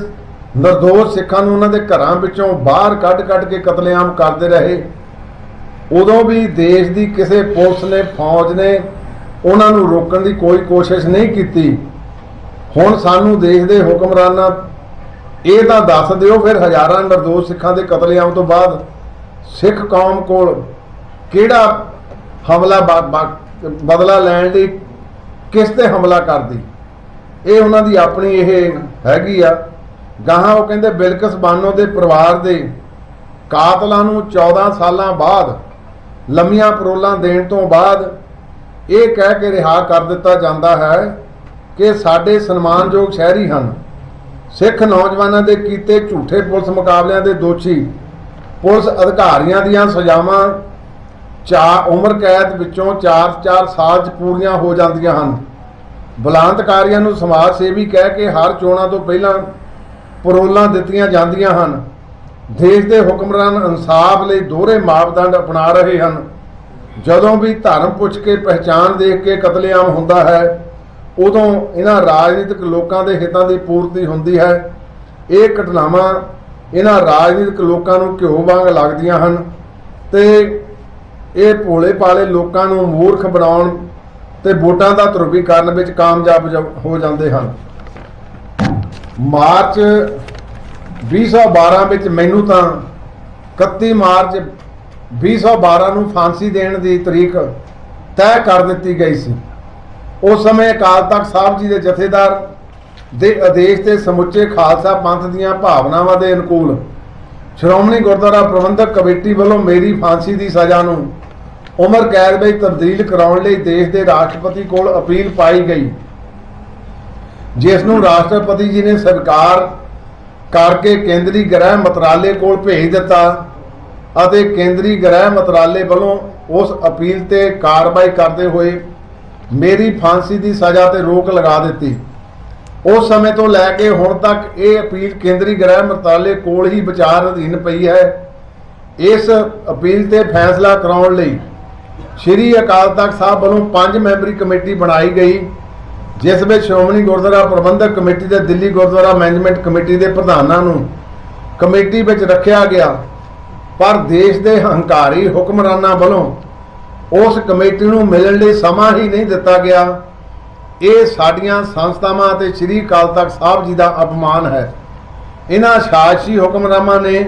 ਨਿਰਦੋਸ਼ ਸਿੱਖਾਂ ਨੂੰ ਉਹਨਾਂ ਦੇ ਘਰਾਂ ਵਿੱਚੋਂ ਬਾਹਰ ਕੱਢ-ਕੱਢ ਕੇ ਕਤਲੇਆਮ ਕਰਦੇ ਰਹੇ। ਉਦੋਂ ਵੀ ਦੇਸ਼ ਦੀ ਕਿਸੇ ਪੁਲਿਸ ਨੇ, ਫੌਜ ਨੇ ਉਹਨਾਂ ਨੂੰ ਰੋਕਣ ਦੀ ਕੋਈ ਕੋਸ਼ਿਸ਼ ਨਹੀਂ ਕੀਤੀ। ਹੁਣ ਸਾਨੂੰ ਦੇਸ਼ ਦੇ ਹੁਕਮਰਾਨਾਂ ਇਹ ਤਾਂ ਦੱਸ ਦਿਓ, ਫਿਰ ਹਜ਼ਾਰਾਂ ਨਿਰਦੋਸ਼ ਸਿੱਖਾਂ ਦੇ ਕਤਲੇਆਮ ਤੋਂ ਬਾਅਦ ਸਿੱਖ ਕੌਮ ਕੋਲ ਕਿਹੜਾ ਹਮਲਾ ਬ- ਬਦਲਾ ਲੈਣ ਲਈ ਕਿਸ ਤੇ ਹਮਲਾ ਕਰਦੀ? ਇਹ ਉਹਨਾਂ ਦੀ ਆਪਣੀ ਇਹ ਹੈਗੀ ਆ। ਗਾਹਾਂ ਉਹ ਕਹਿੰਦੇ ਬਿਲਕਸ ਬਾਨੋ ਦੇ ਪਰਿਵਾਰ ਦੇ ਕਾਤਲਾਂ ਨੂੰ 14 ਸਾਲਾਂ ਬਾਅਦ, ਲੰਮੀਆਂ ਪਰੋਲਾਂ ਦੇਣ ਤੋਂ ਬਾਅਦ ਇਹ ਕਹਿ ਕੇ ਰਿਹਾ ਕਰ ਦਿੱਤਾ ਜਾਂਦਾ ਹੈ ਕਿ ਸਾਡੇ ਸਨਮਾਨਯੋਗ ਸ਼ਹਿਰੀ ਹਨ। ਸਿੱਖ ਨੌਜਵਾਨਾਂ ਦੇ ਕੀਤੇ ਝੂਠੇ ਪੁਲਿਸ ਮੁਕਾਬਲਿਆਂ ਦੇ ਦੋਸ਼ੀ ਪੁਲਿਸ ਅਧਿਕਾਰੀਆਂ ਦੀਆਂ ਸਜ਼ਾਵਾਂ ਚਾ ਉਮਰ ਕੈਦ ਵਿੱਚੋਂ 4-4 ਸਾਲ 'ਚ ਪੂਰੀਆਂ ਹੋ ਜਾਂਦੀਆਂ ਹਨ। ਬਲਾਂਤਕਾਰੀਆਂ ਨੂੰ ਸਮਾਜ ਸੇਵੀ ਕਹਿ ਕੇ ਹਰ ਚੋਣਾਂ ਤੋਂ ਪਹਿਲਾਂ ਪਰੋਲਾਂ ਦਿੱਤੀਆਂ ਜਾਂਦੀਆਂ ਹਨ। ਦੇਸ਼ ਦੇ ਹੁਕਮਰਾਨ ਇਨਸਾਫ ਲਈ ਦੋਹਰੇ ਮਾਪਦੰਡ ਅਪਣਾ ਰਹੇ ਹਨ। ਜਦੋਂ ਵੀ ਧਰਮ ਪੁੱਛ ਕੇ ਪਹਿਚਾਨ ਦੇਖ ਕੇ ਕਤਲੇਆਮ ਹੁੰਦਾ ਹੈ ਉਦੋਂ ਇਹਨਾਂ ਰਾਜਨੀਤਿਕ ਲੋਕਾਂ ਦੇ ਹਿੱਤਾਂ ਦੀ ਪੂਰਤੀ ਹੁੰਦੀ ਹੈ। ਇਹ ਘਟਨਾਵਾਂ ਇਹਨਾਂ ਰਾਜਨੀਤਿਕ ਲੋਕਾਂ ਨੂੰ ਘਿਓ ਵਾਂਗ ਲੱਗਦੀਆਂ ਹਨ ਤੇ ਇਹ ਭੋਲੇ ਪਾਲੇ ਲੋਕਾਂ ਨੂੰ ਮੂਰਖ ਬਣਾਉਣ ਤੇ ਵੋਟਾਂ ਦਾ ਧਰੁਵੀਕਰਨ ਵਿੱਚ ਕਾਮਯਾਬ ਹੋ ਜਾਂਦੇ ਹਨ। ਮਾਰਚ 2012 ਵਿੱਚ ਮੈਨੂੰ ਤਾਂ 31 ਮਾਰਚ 2012 ਨੂੰ ਫਾਂਸੀ ਦੇਣ ਦੀ ਤਰੀਕ ਤੈਅ ਕਰ ਦਿੱਤੀ ਗਈ ਸੀ। ਉਸ ਸਮੇਂ ਅਕਾਲ ਤਖਤ ਸਾਹਿਬ ਜੀ ਦੇ ਜਥੇਦਾਰ ਦੇ ਆਦੇਸ਼ ਤੇ ਸਮੁੱਚੇ ਖਾਲਸਾ ਪੰਥ ਦੀਆਂ ਭਾਵਨਾਵਾਂ ਦੇ ਅਨੁਕੂਲ ਸ਼੍ਰੋਮਣੀ ਗੁਰਦੁਆਰਾ ਪ੍ਰਬੰਧਕ ਕਮੇਟੀ ਵੱਲੋਂ ਮੇਰੀ ਫਾਂਸੀ ਦੀ ਸਜ਼ਾ ਨੂੰ ਉਮਰ ਕੈਦ ਵਿੱਚ ਤਬਦੀਲ ਕਰਾਉਣ ਲਈ ਦੇਸ਼ ਦੇ ਰਾਸ਼ਟਰਪਤੀ ਕੋਲ ਅਪੀਲ ਪਾਈ ਗਈ, ਜਿਸ ਨੂੰ ਰਾਸ਼ਟਰਪਤੀ ਜੀ ਨੇ ਸਵੀਕਾਰ ਕਰਕੇ ਕੇਂਦਰੀ ਗ੍ਰਹਿ ਮੰਤਰਾਲੇ ਕੋਲ ਭੇਜ ਦਿੱਤਾ ਅਤੇ ਕੇਂਦਰੀ ਗ੍ਰਹਿ ਮੰਤਰਾਲੇ ਵੱਲੋਂ ਉਸ ਅਪੀਲ ਤੇ ਕਾਰਵਾਈ ਕਰਦੇ ਹੋਏ ਮੇਰੀ ਫਾਂਸੀ ਦੀ ਸਜ਼ਾ ਤੇ ਰੋਕ ਲਗਾ ਦਿੱਤੀ। ਉਸ ਸਮੇਂ ਤੋਂ ਲੈ ਕੇ ਹੁਣ ਤੱਕ ਇਹ ਅਪੀਲ ਕੇਂਦਰੀ ਗ੍ਰਹਿ ਮੰਤਰਾਲੇ ਕੋਲ ਹੀ ਵਿਚਾਰ ਅਧੀਨ ਪਈ ਹੈ। ਇਸ ਅਪੀਲ ਤੇ ਫੈਸਲਾ ਕਰਾਉਣ ਲਈ ਸ਼੍ਰੀ ਅਕਾਲ ਤਖਤ ਸਾਹਿਬ ਵੱਲੋਂ ਪੰਜ ਮੈਂਬਰੀ ਕਮੇਟੀ ਬਣਾਈ ਗਈ, ਜਿਸ ਵਿੱਚ ਸ਼੍ਰੋਮਣੀ ਗੁਰਦੁਆਰਾ ਪ੍ਰਬੰਧਕ ਕਮੇਟੀ ਤੇ ਦਿੱਲੀ ਗੁਰਦੁਆਰਾ ਮੈਨੇਜਮੈਂਟ ਕਮੇਟੀ ਦੇ ਪ੍ਰਧਾਨਾਂ ਨੂੰ ਕਮੇਟੀ ਵਿੱਚ ਰੱਖਿਆ ਗਿਆ। ਪਰ ਦੇਸ਼ ਦੇ ਹੰਕਾਰੀ ਹੁਕਮਰਾਨਾਂ ਵੱਲੋਂ ਉਸ ਕਮੇਟੀ ਨੂੰ ਮਿਲਣ ਲਈ ਸਮਾਂ ਹੀ ਨਹੀਂ ਦਿੱਤਾ ਗਿਆ। ਇਹ ਸਾਡੀਆਂ ਸੰਸਥਾਵਾਂ ਅਤੇ ਸ੍ਰੀ ਅਕਾਲ ਤਖਤ ਸਾਹਿਬ ਜੀ ਦਾ ਅਪਮਾਨ ਹੈ। ਇਹਨਾਂ ਸ਼ਾਸਕੀ ਹੁਕਮਰਾਨਾਂ ਨੇ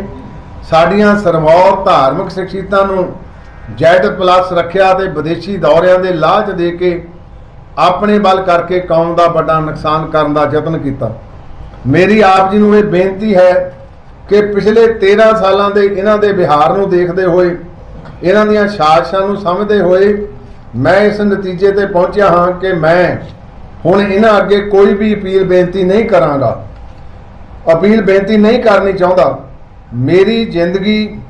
ਸਾਡੀਆਂ ਸਰਵੌਰ ਧਾਰਮਿਕ ਸ਼ਖਸੀਅਤਾਂ ਨੂੰ ਜੈਟ ਪਲੱਸ ਰੱਖਿਆ ਤੇ ਵਿਦੇਸ਼ੀ ਦੌਰਿਆਂ ਦੇ ਲਾਲਚ ਦੇ ਕੇ ਆਪਣੇ ਬਲ ਕਰਕੇ ਕੌਮ ਦਾ ਵੱਡਾ ਨੁਕਸਾਨ ਕਰਨ ਦਾ ਯਤਨ ਕੀਤਾ। ਮੇਰੀ ਆਪ ਜੀ ਨੂੰ ਇਹ ਬੇਨਤੀ ਹੈ ਕਿ ਪਿਛਲੇ 13 ਸਾਲਾਂ ਦੇ ਇਹਨਾਂ ਦੇ ਵਿਹਾਰ ਨੂੰ ਦੇਖਦੇ ਹੋਏ ਇਹਨਾਂ ਦੀਆਂ ਸਾਜ਼ਿਸ਼ਾਂ ਨੂੰ ਸਮਝਦੇ ਹੋਏ ਮੈਂ ਇਸ ਨਤੀਜੇ ਤੇ ਪਹੁੰਚਿਆ ਹਾਂ ਕਿ ਮੈਂ ਹੁਣ ਇਹਨਾਂ ਅੱਗੇ ਕੋਈ ਵੀ ਅਪੀਲ ਬੇਨਤੀ ਨਹੀਂ ਕਰਾਂਗਾ। ਅਪੀਲ ਬੇਨਤੀ ਨਹੀਂ ਕਰਨੀ ਚਾਹੁੰਦਾ। ਮੇਰੀ ਜ਼ਿੰਦਗੀ